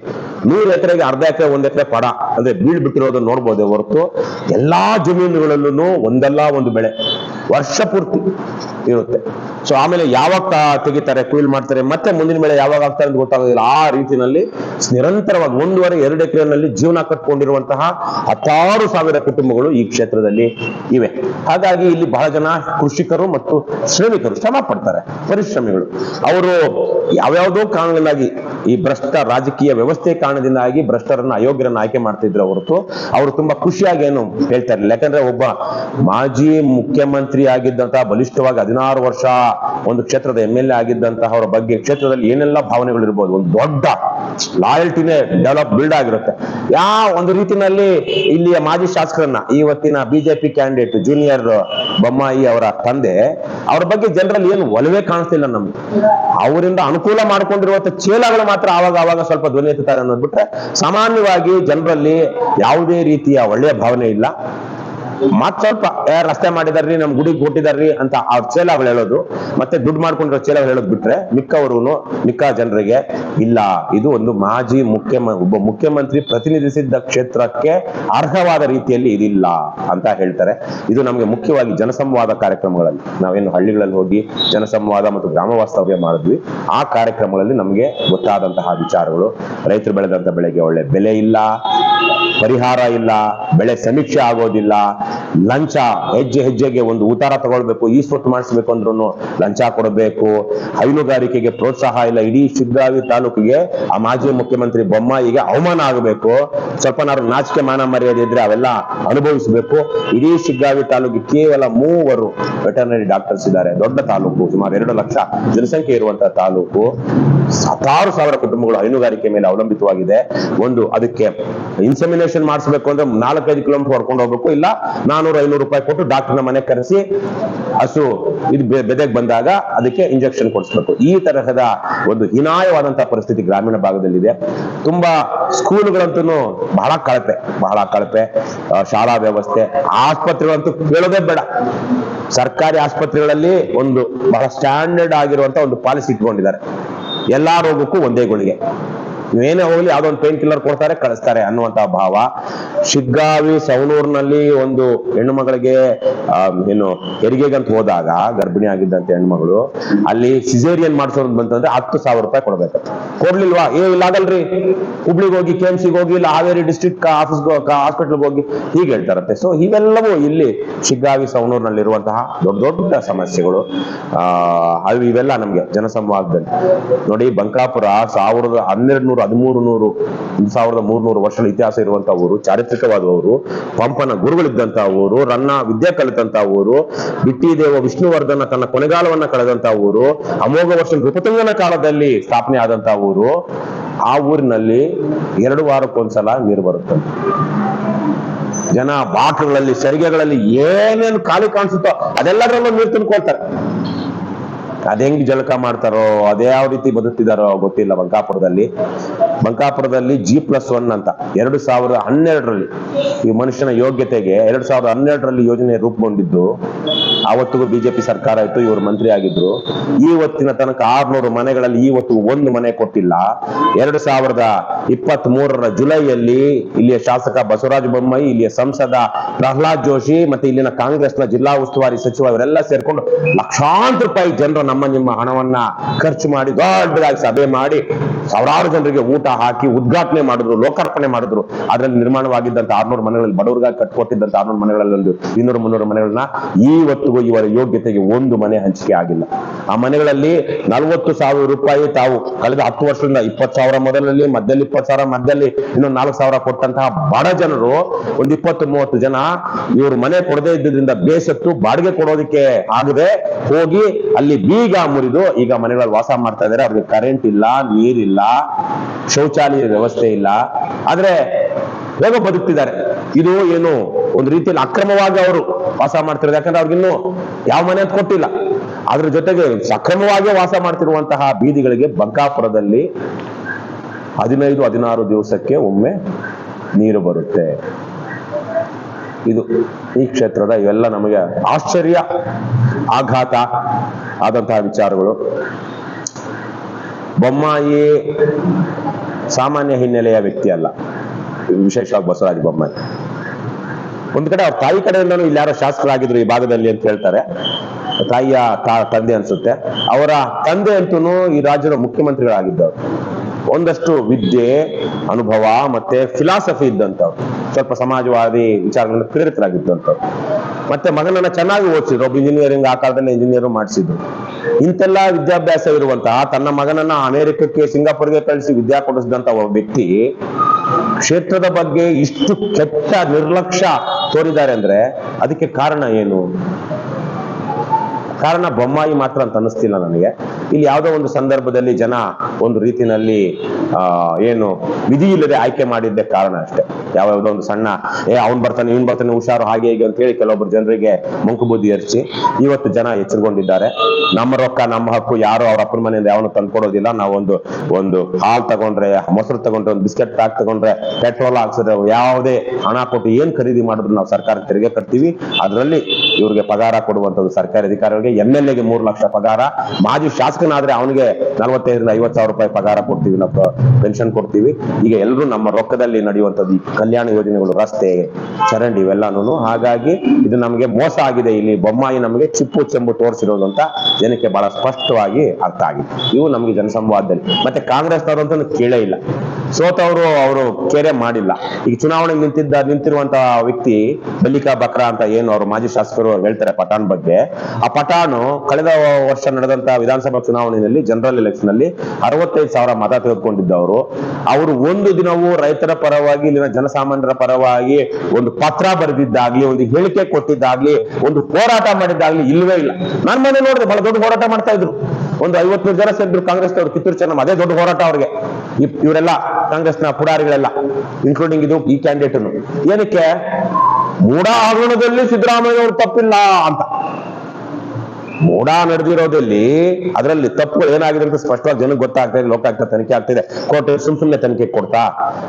ನೂರು ಎಕರೆಗೆ ಅರ್ಧ ಎಕರೆ, ಒಂದ್ ಎಕರೆ ಪಡ ಅಂದ್ರೆ ಬೀಳ್ ಬಿಟ್ಟಿರೋದನ್ನ ನೋಡ್ಬೋದೇ ಹೊರತು ಎಲ್ಲಾ ಜಮೀನುಗಳಲ್ಲೂ ಒಂದಲ್ಲ ಒಂದು ಬೆಳೆ ವರ್ಷ ಪೂರ್ತಿ ಇರುತ್ತೆ. ಸೊ ಆಮೇಲೆ ಯಾವಾಗ ತೆಗಿತಾರೆ, ಕೂಯಿಲ್ ಮಾಡ್ತಾರೆ, ಮತ್ತೆ ಮುಂದಿನ ಬೆಳೆ ಯಾವಾಗ ಆಗ್ತಾರೆ ಅಂತ ಗೊತ್ತಾಗೋದಿಲ್ಲ. ಆ ರೀತಿನಲ್ಲಿ ನಿರಂತರವಾಗಿ ಒಂದೂವರೆ, ಎರಡು ಎಕರೆನಲ್ಲಿ ಜೀವನ ಕಟ್ಕೊಂಡಿರುವಂತಹ ಹತ್ತಾರು ಸಾವಿರ ಕುಟುಂಬಗಳು ಈ ಕ್ಷೇತ್ರದಲ್ಲಿ ಇವೆ. ಹಾಗಾಗಿ ಇಲ್ಲಿ ಬಹಳ ಜನ ಕೃಷಿಕರು ಮತ್ತು ಶ್ರಮಿಕರು, ಶ್ರಮ ಪಡ್ತಾರೆ ಪರಿಶ್ರಮಿಗಳು. ಅವರು ಯಾವ್ಯಾವುದೋ ಕಾರಣದಿಂದಾಗಿ ಈ ಭ್ರಷ್ಟ ರಾಜಕೀಯ ವ್ಯವಸ್ಥೆ ಕಾರಣದಿಂದಾಗಿ ಭ್ರಷ್ಟರನ್ನ ಅಯೋಗ್ಯರನ್ನ ಆಯ್ಕೆ ಮಾಡ್ತಿದ್ರು ಹೊರತು ಅವರು ತುಂಬಾ ಖುಷಿಯಾಗಿ ಏನು ಹೇಳ್ತಾ ಇರಲಿಲ್ಲ. ಯಾಕಂದ್ರೆ ಒಬ್ಬ ಮಾಜಿ ಮುಖ್ಯಮಂತ್ರಿ ಆಗಿದ್ದಂತಹ ಬಲಿಷ್ಠವಾಗಿ ಹದಿನಾರು ವರ್ಷ ಒಂದು ಕ್ಷೇತ್ರದ ಎಂ ಎಲ್ ಎ ಅವರ ಬಗ್ಗೆ ಕ್ಷೇತ್ರದಲ್ಲಿ ಏನೆಲ್ಲ ಭಾವನೆಗಳು ಇರ್ಬೋದು, ಒಂದು ದೊಡ್ಡ ಲಾಯಲ್ಟಿನೇ ಡೆವಲಪ್, ಬಿಲ್ಡ್ ಆಗಿರುತ್ತೆ. ಯಾವ ಒಂದು ರೀತಿನಲ್ಲಿ ಇಲ್ಲಿಯ ಮಾಜಿ ಶಾಸಕರನ್ನ ಇವತ್ತಿನ ಬಿಜೆಪಿ ಕ್ಯಾಂಡಿಡೇಟ್ ಜೂನಿಯರ್ ಬೊಮ್ಮಾಯಿ ಅವರ ತಂದೆ, ಅವರ ಬಗ್ಗೆ ಜನರಲ್ಲಿ ಏನು ಒಲವೇ ಕಾಣಿಸ್ತಿಲ್ಲ ನಮ್ಗೆ. ಅವರಿಂದ ಅನುಕೂಲ ಮಾಡ್ಕೊಂಡಿರುವಂತ ಚೇಲಗಳು ಮಾತ್ರ ಆವಾಗ ಆವಾಗ ಸ್ವಲ್ಪ ಧ್ವನಿ ಎತ್ತುತ್ತಾರೆ ಅನ್ನೋದ್ಬಿಟ್ರೆ ಸಾಮಾನ್ಯವಾಗಿ ಜನರಲ್ಲಿ ಯಾವುದೇ ರೀತಿಯ ಒಳ್ಳೆಯ ಭಾವನೆ ಇಲ್ಲ. ಮತ್ ಸ್ವಲ್ಪ ರಸ್ತೆ ಮಾಡಿದಾರ್ರಿ, ನಮ್ ಗುಡಿಗೆ ಕೊಟ್ಟಿದಾರ್ರಿ ಅಂತ ಅವ್ರ ಚೇಲಗಳು ಹೇಳೋದು. ಮತ್ತೆ ದುಡ್ಡು ಮಾಡ್ಕೊಂಡಿರೋ ಚೇಲಗಳು ಹೇಳೋದು ಬಿಟ್ರೆ ಮಿಕ್ಕವರು ಮಿಕ್ಕ ಜನರಿಗೆ, ಇಲ್ಲ, ಇದು ಒಂದು ಮಾಜಿ ಮುಖ್ಯಮ, ಒಬ್ಬ ಮುಖ್ಯಮಂತ್ರಿ ಪ್ರತಿನಿಧಿಸಿದ್ದ ಕ್ಷೇತ್ರಕ್ಕೆ ಅರ್ಹವಾದ ರೀತಿಯಲ್ಲಿ ಇದಿಲ್ಲ ಅಂತ ಹೇಳ್ತಾರೆ. ಇದು ನಮಗೆ ಮುಖ್ಯವಾಗಿ ಜನಸಂವಾದ ಕಾರ್ಯಕ್ರಮಗಳಲ್ಲಿ. ನಾವೇನು ಹಳ್ಳಿಗಳಲ್ಲಿ ಹೋಗಿ ಜನಸಂವಾದ ಮತ್ತು ಗ್ರಾಮ ವಾಸ್ತವ್ಯ ಮಾಡಿದ್ವಿ. ಆ ಕಾರ್ಯಕ್ರಮಗಳಲ್ಲಿ ನಮಗೆ ಗೊತ್ತಾದಂತಹ ವಿಚಾರಗಳು. ರೈತರು ಬೆಳೆದಂತ ಬೆಳೆಗೆ ಒಳ್ಳೆ ಬೆಲೆ ಇಲ್ಲ, ಪರಿಹಾರ ಇಲ್ಲ, ಬೆಳೆ ಸಮೀಕ್ಷೆ ಆಗೋದಿಲ್ಲ ಲಂಚ ಹೆಜ್ಜೆ ಹೆಜ್ಜೆಗೆ ಒಂದು ಉತ್ತಾರ ತಗೊಳ್ಬೇಕು, ಈ ಸ್ವತ್ತು ಮಾಡಿಸ್ಬೇಕು ಅಂದ್ರೂ ಲಂಚ ಕೊಡಬೇಕು. ಹೈನುಗಾರಿಕೆಗೆ ಪ್ರೋತ್ಸಾಹ ಇಲ್ಲ, ಇಡೀ ಶಿಗ್ಗಾವಿ ತಾಲೂಕಿಗೆ ಆ ಮಾಜಿ ಮುಖ್ಯಮಂತ್ರಿ ಬೊಮ್ಮಾಯಿಗೆ ಅವಮಾನ ಆಗಬೇಕು. ಸ್ವಲ್ಪನಾರು ನಾಚಿಕೆ ಮಾನ ಮರ್ಯಾದೆ ಇದ್ರೆ ಅವೆಲ್ಲ ಅನುಭವಿಸಬೇಕು. ಇಡೀ ಶಿಗ್ಗಾವಿ ತಾಲೂಕಿಗೆ ಕೇವಲ ಮೂವರು ವೆಟರ್ನರಿ ಡಾಕ್ಟರ್ಸ್ ಇದ್ದಾರೆ. ದೊಡ್ಡ ತಾಲೂಕು, ಸುಮಾರು ಎರಡು ಲಕ್ಷ ಜನಸಂಖ್ಯೆ ಇರುವಂತಹ ತಾಲೂಕು. ಹತ್ತಾರು ಸಾವಿರ ಕುಟುಂಬಗಳು ಹೈನುಗಾರಿಕೆ ಮೇಲೆ ಅವಲಂಬಿತವಾಗಿದೆ. ಒಂದು, ಅದಕ್ಕೆ ಇನ್ಸಮಿನೇಷನ್ ಮಾಡಿಸ್ಬೇಕು ಅಂದ್ರೆ ನಾಲ್ಕೈದು ಕಿಲೋಮೀಟರ್ ಹೊಡ್ಕೊಂಡು ಹೋಗ್ಬೇಕು. ಇಲ್ಲ, ನಾನೂರು, ಐನೂರು ರೂಪಾಯಿ ಕೊಟ್ಟು ಡಾಕ್ಟರ್ನ ಮನೆ ಕರೆಸಿ ಹಸು, ಇದು ಬೆದೆಗೆ ಬಂದಾಗ ಅದಕ್ಕೆ ಇಂಜೆಕ್ಷನ್ ಕೊಡಿಸ್ಬೇಕು. ಈ ತರಹದ ಒಂದು ಹೀನಾಯವಾದಂತಹ ಪರಿಸ್ಥಿತಿ ಗ್ರಾಮೀಣ ಭಾಗದಲ್ಲಿದೆ. ತುಂಬಾ ಸ್ಕೂಲ್ಗಳಂತೂ ಬಹಳ ಕಳಪೆ ಬಹಳ ಕಳಪೆ. ಶಾಲಾ ವ್ಯವಸ್ಥೆ, ಆಸ್ಪತ್ರೆಗಳಂತೂ ಕೇಳೋದೇ ಬೇಡ. ಸರ್ಕಾರಿ ಆಸ್ಪತ್ರೆಗಳಲ್ಲಿ ಒಂದು ಬಹಳ ಸ್ಟ್ಯಾಂಡರ್ಡ್ ಆಗಿರುವಂತ ಒಂದು ಪಾಲಿಸಿ ಇಟ್ಕೊಂಡಿದ್ದಾರೆ. ಎಲ್ಲಾ ರೋಗಕ್ಕೂ ಒಂದೇ ಗುಳಿಗೆ. ನೀವೇನೇ ಹೋಗ್ಲಿ, ಯಾವ್ದೋ ಪೇನ್ ಕಿಲ್ಲರ್ ಕೊಡ್ತಾರೆ, ಕಳಿಸ್ತಾರೆ ಅನ್ನುವಂತಹ ಭಾವ. ಶಿಗ್ಗಾವಿ, ಸವಣೂರ್ನಲ್ಲಿ ಒಂದು ಹೆಣ್ಣು ಮಗಳಿಗೆ ಏನು, ಹೆರಿಗೆಗಂತ ಹೋದಾಗ, ಗರ್ಭಿಣಿ ಆಗಿದ್ದಂತ ಹೆಣ್ಮಗಳು ಅಲ್ಲಿ ಸಿಜೇರಿಯನ್ ಮಾಡಿಸೋದ್ ಬಂತಂದ್ರೆ ಹತ್ತು ಸಾವಿರ ರೂಪಾಯಿ ಕೊಡ್ಬೇಕು. ಕೊಡ್ಲಿಲ್ವಾ? ಏ, ಇಲ್ಲ, ಆಗಲ್ರಿ. ಹುಬ್ಳಿಗೆ ಹೋಗಿ ಕೆ ಎಂ ಹೋಗಿ, ಇಲ್ಲ, ಹಾವೇರಿ ಡಿಸ್ಟ್ರಿಕ್ಟ್ ಆಫೀಸ್ ಹಾಸ್ಪಿಟಲ್ಗೆ ಹೋಗಿ, ಹೀಗೆ ಹೇಳ್ತಾರಂತೆ. ಸೊ ಇವೆಲ್ಲವೂ ಇಲ್ಲಿ ಶಿಗ್ಗಾವಿ ಸವಣೂರಿನಲ್ಲಿರುವಂತಹ ದೊಡ್ಡ ದೊಡ್ಡ ಸಮಸ್ಯೆಗಳು. ಆ ಇವೆಲ್ಲ ನಮ್ಗೆ ಜನಸಂವಾದದಲ್ಲಿ. ನೋಡಿ ಬಂಕಾಪುರ ಸಾವಿರದ ಹನ್ನೆರಡು ನೂರು, ಹದಿಮೂರು ನೂರು, ಸಾವಿರದ ಮೂರ್ನೂರು ವರ್ಷಗಳ ಇತಿಹಾಸ ಇರುವಂತಹ ಊರು ಚಾರಿತ್ರಿಕವಾದ ಊರು ಪಂಪನ ಗುರುಗಳಿದ್ದಂತಹ ಊರು, ರನ್ನ ವಿದ್ಯೆ ಕಲಿತಂತಹ ಊರು ಬಿಟ್ಟಿದೇವ ವಿಷ್ಣುವರ್ಧನ ತನ್ನ ಕೊನೆಗಾಲವನ್ನ ಕಳೆದಂತಹ ಊರು, ಅಮೋಘ ವರ್ಷ ನೃಪತುಂಗನ ಕಾಲದಲ್ಲಿ ಸ್ಥಾಪನೆ ಆದಂತಹ ಊರು, ಆ ಊರಿನಲ್ಲಿ ಎರಡು ವಾರಕ್ಕೊಂದ್ಸಲ ನೀರು ಬರುತ್ತಂತೆ. ಜನ ಬಾಟ್ಲುಗಳಲ್ಲಿ ಸರಿಗೆಗಳಲ್ಲಿ ಏನೇನು ಖಾಲಿ ಕಾಣಿಸುತ್ತೋ ಅದೆಲ್ಲದರಲ್ಲೂ ನೀರು ತುಂಬ್ಕೊಳ್ತಾರೆ. ಅದ್ ಹೆಂಗ್ ಜಳಕ ಮಾಡ್ತಾರೋ, ಅದೇ ಯಾವ ರೀತಿ ಬದುಕ್ತಿದಾರೋ ಗೊತ್ತಿಲ್ಲ ಬಂಕಾಪುರದಲ್ಲಿ. ಬಂಕಾಪುರದಲ್ಲಿ ಜಿ ಪ್ಲಸ್ ಒನ್ ಅಂತ ಎರಡು ಸಾವಿರದ ಹನ್ನೆರಡರಲ್ಲಿ ಈ ಮನುಷ್ಯನ ಯೋಗ್ಯತೆಗೆ ಎರಡ್ ಸಾವಿರದ ಹನ್ನೆರಡರಲ್ಲಿ ಯೋಜನೆ ರೂಪುಗೊಂಡಿದ್ದು. ಆವತ್ತಿಗೂ ಬಿಜೆಪಿ ಸರ್ಕಾರ ಇತ್ತು, ಇವರು ಮಂತ್ರಿ ಆಗಿದ್ರು. ಇವತ್ತಿನ ತನಕ ಆರ್ನೂರು ಮನೆಗಳಲ್ಲಿ ಇವತ್ತು ಒಂದು ಮನೆ ಕೊಟ್ಟಿಲ್ಲ. ಎರಡು ಸಾವಿರದ ಇಪ್ಪತ್ತ್ ಮೂರರ ಜುಲೈಯಲ್ಲಿ ಇಲ್ಲಿಯ ಶಾಸಕ ಬಸವರಾಜ ಬೊಮ್ಮಾಯಿ, ಇಲ್ಲಿಯ ಸಂಸದ ಪ್ರಹ್ಲಾದ್ ಜೋಶಿ, ಮತ್ತೆ ಇಲ್ಲಿನ ಕಾಂಗ್ರೆಸ್ನ ಜಿಲ್ಲಾ ಉಸ್ತುವಾರಿ ಸಚಿವ ಇವರೆಲ್ಲ ಸೇರ್ಕೊಂಡು ಲಕ್ಷಾಂತರ ರೂಪಾಯಿ ಜನರು ನಮ್ಮ ನಿಮ್ಮ ಹಣವನ್ನ ಖರ್ಚು ಮಾಡಿ ದೊಡ್ಡದಾಗಿ ಸಭೆ ಮಾಡಿ ಸಾವಿರಾರು ಜನರಿಗೆ ಊಟ ಹಾಕಿ ಉದ್ಘಾಟನೆ ಮಾಡಿದ್ರು, ಲೋಕಾರ್ಪಣೆ ಮಾಡಿದ್ರು. ಅದರಲ್ಲಿ ನಿರ್ಮಾಣವಾಗಿದ್ದಂತ ಆರ್ನೂರು ಮನೆಗಳಲ್ಲಿ ಬಡವರಿಗಾಗಿ ಕಟ್ಕೊಟ್ಟಿದ್ದಂತ ಆರ್ನೂರು ಮನೆಗಳಲ್ಲಿ ಒಂದು ಇನ್ನೂರು ಮುನ್ನೂರು ಮನೆಗಳನ್ನ ಇವರ ಯೋಗ್ಯತೆಗೆ ಒಂದು ಮನೆ ಹಂಚಿಕೆ ಆಗಿಲ್ಲ. ಆ ಮನೆಗಳಲ್ಲಿ ನಲವತ್ತು ಸಾವಿರ ರೂಪಾಯಿ ತಾವು ಕಳೆದ ಹತ್ತು ವರ್ಷದಿಂದ ಇಪ್ಪತ್ತು ಸಾವಿರ ಮೊದಲಲ್ಲಿ, ಮಧ್ಯದಲ್ಲಿ ಇಪ್ಪತ್ತು ಸಾವಿರ, ಮಧ್ಯದಲ್ಲಿ ಇನ್ನೊಂದು ನಾಲ್ಕು ಸಾವಿರ ಕೊಟ್ಟಂತಹ ಬಡ ಜನರು, ಒಂದು ಇಪ್ಪತ್ತು, ಮೂವತ್ತು ಜನ ಇವರು ಮನೆ ಕೊಡದೇ ಇದ್ದರಿಂದ ಬೇಸತ್ತು ಬಾಡಿಗೆ ಕೊಡೋದಕ್ಕೆ ಆಗದೆ ಹೋಗಿ ಅಲ್ಲಿ ಬೀಗ ಮುರಿದು ಈಗ ಮನೆಗಳಲ್ಲಿ ವಾಸ ಮಾಡ್ತಾ ಇದ್ದಾರೆ. ಅವ್ರಿಗೆ ಕರೆಂಟ್ ಇಲ್ಲ, ನೀರಿಲ್ಲ, ಶೌಚಾಲಯ ವ್ಯವಸ್ಥೆ ಇಲ್ಲ. ಆದ್ರೆ ಹೇಗೋ ಬದುಕ್ತಿದ್ದಾರೆ. ಇದು ಏನು ಒಂದು ರೀತಿಯಲ್ಲಿ ಅಕ್ರಮವಾಗಿ ಅವರು ವಾಸ ಮಾಡ್ತಿರೋದು. ಯಾಕಂದ್ರೆ ಅವ್ರಿಗಿನ್ನೂ ಯಾವ ಮನೆ ಅಂತ ಕೊಟ್ಟಿಲ್ಲ. ಅದ್ರ ಜೊತೆಗೆ ಸಕ್ರಮವಾಗಿ ವಾಸ ಮಾಡ್ತಿರುವಂತಹ ಬೀದಿಗಳಿಗೆ ಬಂಕಾಪುರದಲ್ಲಿ ಹದಿನೈದು, ಹದಿನಾರು ದಿವಸಕ್ಕೆ ಒಮ್ಮೆ ನೀರು ಬರುತ್ತೆ. ಇದು ಈ ಕ್ಷೇತ್ರದ ಇವೆಲ್ಲ ನಮಗೆ ಆಶ್ಚರ್ಯ, ಆಘಾತ ಆದಂತಹ ವಿಚಾರಗಳು. ಬೊಮ್ಮಾಯಿ ಸಾಮಾನ್ಯ ಹಿನ್ನೆಲೆಯ ವ್ಯಕ್ತಿ ಅಲ್ಲ. ವಿಶೇಷವಾಗಿ ಬಸವರಾಜ ಬೊಮ್ಮಾಯಿ. ಒಂದ್ ಕಡೆ ಅವ್ರ ತಾಯಿ ಕಡೆಯಿಂದನೂ ಇಲ್ಲಿ ಯಾರೋ ಶಾಸಕರಾಗಿದ್ರು ಈ ಭಾಗದಲ್ಲಿ ಅಂತ ಹೇಳ್ತಾರೆ. ತಾಯಿಯ ತಂದೆ ಅನ್ಸುತ್ತೆ. ಅವರ ತಂದೆ ಅಂತೂ ಈ ರಾಜ್ಯದ ಮುಖ್ಯಮಂತ್ರಿಗಳಾಗಿದ್ದವ್ರು. ಒಂದಷ್ಟು ವಿದ್ಯೆ, ಅನುಭವ ಮತ್ತೆ ಫಿಲಾಸಫಿ ಇದ್ದಂಥವ್ರು. ಸ್ವಲ್ಪ ಸಮಾಜವಾದಿ ವಿಚಾರಗಳನ್ನ ಪ್ರೇರಿತರಾಗಿದ್ದಂಥವ್ರು. ಮತ್ತೆ ಮಗನನ್ನ ಚೆನ್ನಾಗಿ ಓದಿಸಿದ್ರು. ಒಬ್ಬ ಇಂಜಿನಿಯರಿಂಗ್ ಆ ಕಾಲದಲ್ಲಿ ಇಂಜಿನಿಯರ್ ಮಾಡಿಸಿದ್ರು. ಇಂತೆಲ್ಲ ವಿದ್ಯಾಭ್ಯಾಸ ಇರುವಂತಹ ತನ್ನ ಮಗನನ್ನ ಅಮೆರಿಕಕ್ಕೆ ಸಿಂಗಾಪುರ್ಗೆ ಕಳಿಸಿ ವಿದ್ಯಾ ಕೊಡಿಸಿದಂತ ಒಬ್ಬ ವ್ಯಕ್ತಿ ಕ್ಷೇತ್ರದ ಬಗ್ಗೆ ಇಷ್ಟು ಕೆಟ್ಟ ನಿರ್ಲಕ್ಷ್ಯ ತೋರಿದ್ದಾರೆ ಅಂದ್ರೆ ಅದಕ್ಕೆ ಕಾರಣ ಏನು? ಕಾರಣ ಬೊಮ್ಮಾಯಿ ಮಾತ್ರ ಅಂತ ಅನ್ನಿಸ್ತಿಲ್ಲ ನನಗೆ. ಇಲ್ಲಿ ಯಾವುದೋ ಒಂದು ಸಂದರ್ಭದಲ್ಲಿ ಜನ ಒಂದು ರೀತಿನಲ್ಲಿ ಏನು ವಿಧಿ ಇಲ್ಲದೆ ಆಯ್ಕೆ ಮಾಡಿದ್ದೆ ಕಾರಣ ಅಷ್ಟೇ. ಯಾವ ಯಾವುದೋ ಒಂದು ಸಣ್ಣ, ಏ, ಅವ್ನ್ ಬರ್ತಾನೆ, ಇವ್ನ್ ಬರ್ತಾನೆ ಹುಷಾರು, ಹಾಗೆ ಹೀಗೆ ಅಂತ ಹೇಳಿ ಕೆಲವೊಬ್ರು ಜನರಿಗೆ ಮಂಕು ಬುದ್ಧಿ ಇವತ್ತು ಜನ ಎಚ್ಚರಗೊಂಡಿದ್ದಾರೆ. ನಮ್ಮ ರೊಕ್ಕ, ನಮ್ಮ ಹಕ್ಕು ಯಾರು ಅವ್ರ ಅಪ್ಪನ ಮನೆಯಿಂದ ಯಾವನು ತಂದ್ಕೊಡೋದಿಲ್ಲ. ನಾವೊಂದು, ಒಂದು ಹಾಲ್ ತಗೊಂಡ್ರೆ, ಮೊಸರು ತಗೊಂಡ್ರೆ, ಒಂದು ಬಿಸ್ಕೆಟ್ ಪ್ಯಾಕ್ ತಗೊಂಡ್ರೆ, ಪೆಟ್ರೋಲ್ ಹಾಕ್ಸಿದ್ರೆ ಯಾವುದೇ ಹಣ ಕೊಟ್ಟು ಏನ್ ಖರೀದಿ ಮಾಡಿದ್ರು ನಾವು ಸರ್ಕಾರ ತೆರಿಗೆ ಕಟ್ತೀವಿ. ಅದರಲ್ಲಿ ಇವ್ರಿಗೆ ಪಗಾರ ಕೊಡುವಂತದ್ದು ಸರ್ಕಾರಿ ಅಧಿಕಾರಿಗಳಿಗೆ. ಎಂ ಎಲ್ ಎಗೆ ಮೂರು ಲಕ್ಷ ಪಗಾರ. ಮಾಜಿ ಶಾಸಕನಾದ್ರೆ ಅವನಿಗೆ ನಲವತ್ತೈದರಿಂದ ಐವತ್ತು ಸಾವಿರ ರೂಪಾಯಿ ಪಗಾರ ಕೊಡ್ತೀವಿ, ನಾವು ಪೆನ್ಷನ್ ಕೊಡ್ತೀವಿ. ಈಗ ಎಲ್ಲರೂ ನಮ್ಮ ರೊಕ್ಕದಲ್ಲಿ ನಡೆಯುವಂಥದ್ದು ಈ ಕಲ್ಯಾಣ ಯೋಜನೆಗಳು, ರಸ್ತೆ, ಚರಂಡಿ ಇವೆಲ್ಲಾನು ಹಾಗಾಗಿ ಇದು ನಮಗೆ ಮೋಸ ಆಗಿದೆ. ಇಲ್ಲಿ ಬೊಮ್ಮಾಯಿ ನಮಗೆ ಚಿಪ್ಪು ಚೆಂಬು ತೋರಿಸಿರೋದು ಅಂತ ಜನಕ್ಕೆ ಬಹಳ ಸ್ಪಷ್ಟವಾಗಿ ಅರ್ಥ ಆಗಿದೆ. ಇವು ನಮಗೆ ಜನಸಂವಾದದಲ್ಲಿ. ಮತ್ತೆ ಕಾಂಗ್ರೆಸ್ನವರು ಅಂತ ಕೇಳೇ ಇಲ್ಲ. ಸೋತವರು ಅವರು ಕೇರೆ ಮಾಡಿಲ್ಲ. ಈಗ ಚುನಾವಣೆಗೆ ನಿಂತಿದ್ದ ನಿಂತಿರುವಂತ ವ್ಯಕ್ತಿ ಬಲಿಕಾ ಬಕ್ರಾ ಅಂತ ಏನು ಅವರು ಮಾಜಿ ಶಾಸಕರು ಹೇಳ್ತಾರೆ ಪಠಾಣ್ ಬಗ್ಗೆ. ಆ ಪಠಾಣು ಕಳೆದ ವರ್ಷ ನಡೆದಂತ ವಿಧಾನಸಭಾ ಚುನಾವಣೆಯಲ್ಲಿ ಜನರಲ್ ಎಲೆಕ್ಷನ್ ಅಲ್ಲಿ ಅರವತ್ತೈದು ಸಾವಿರ ಮತ ತೆಗೆದುಕೊಂಡಿದ್ದವರು. ಅವರು ಒಂದು ದಿನವೂ ರೈತರ ಪರವಾಗಿ, ಇಲ್ಲಿನ ಜನಸಾಮಾನ್ಯರ ಪರವಾಗಿ ಒಂದು ಪತ್ರ ಬರೆದಿದ್ದಾಗ್ಲಿ, ಒಂದು ಹೇಳಿಕೆ ಕೊಟ್ಟಿದ್ದಾಗ್ಲಿ, ಒಂದು ಹೋರಾಟ ಮಾಡಿದ್ದಾಗ್ಲಿ ಇಲ್ವೇ ಇಲ್ಲ. ನಾನು ಮನೆ ನೋಡಿದ್ರೆ ಬಹಳ ದೊಡ್ಡ ಹೋರಾಟ ಮಾಡ್ತಾ ಇದ್ರು. ಒಂದು ಐವತ್ತು ಜನ ಸೇರಿದ್ರು ಕಾಂಗ್ರೆಸ್ನವರು, ಕಿತ್ತೂರು ಚೆನ್ನಮ್ಮ, ಅದೇ ದೊಡ್ಡ ಹೋರಾಟ ಅವ್ರಿಗೆ. ಇವರೆಲ್ಲ ಕಾಂಗ್ರೆಸ್ನ ಪುಡಾರಿಗಳೆಲ್ಲ ಇನ್ಕ್ಲೂಡಿಂಗ್ ಇದು ಈ ಕ್ಯಾಂಡಿಡೇಟ್ ಏನಕ್ಕೆ? ಮೂಡಾ ಹಗರಣದಲ್ಲಿ ಸಿದ್ದರಾಮಯ್ಯ ಅವರು ತಪ್ಪಿಲ್ಲ ಅಂತ. ಮೂಢ ನಡೆದಿರೋದಲ್ಲಿ ಅದರಲ್ಲಿ ತಪ್ಪು ಏನಾಗಿದೆ ಅಂತ ಸ್ಪಷ್ಟವಾಗಿ ಜನಕ್ಕೆ ಗೊತ್ತಾಗ್ತಾ ಇದೆ ಲೋಕಾಯುಕ್ತ ತನಿಖೆ ಆಗ್ತಿದೆ. ಕೋರ್ಟ್ ಸುಮ್ ಸುಮ್ನೆ ತನಿಖೆ ಕೊಡ್ತಾ.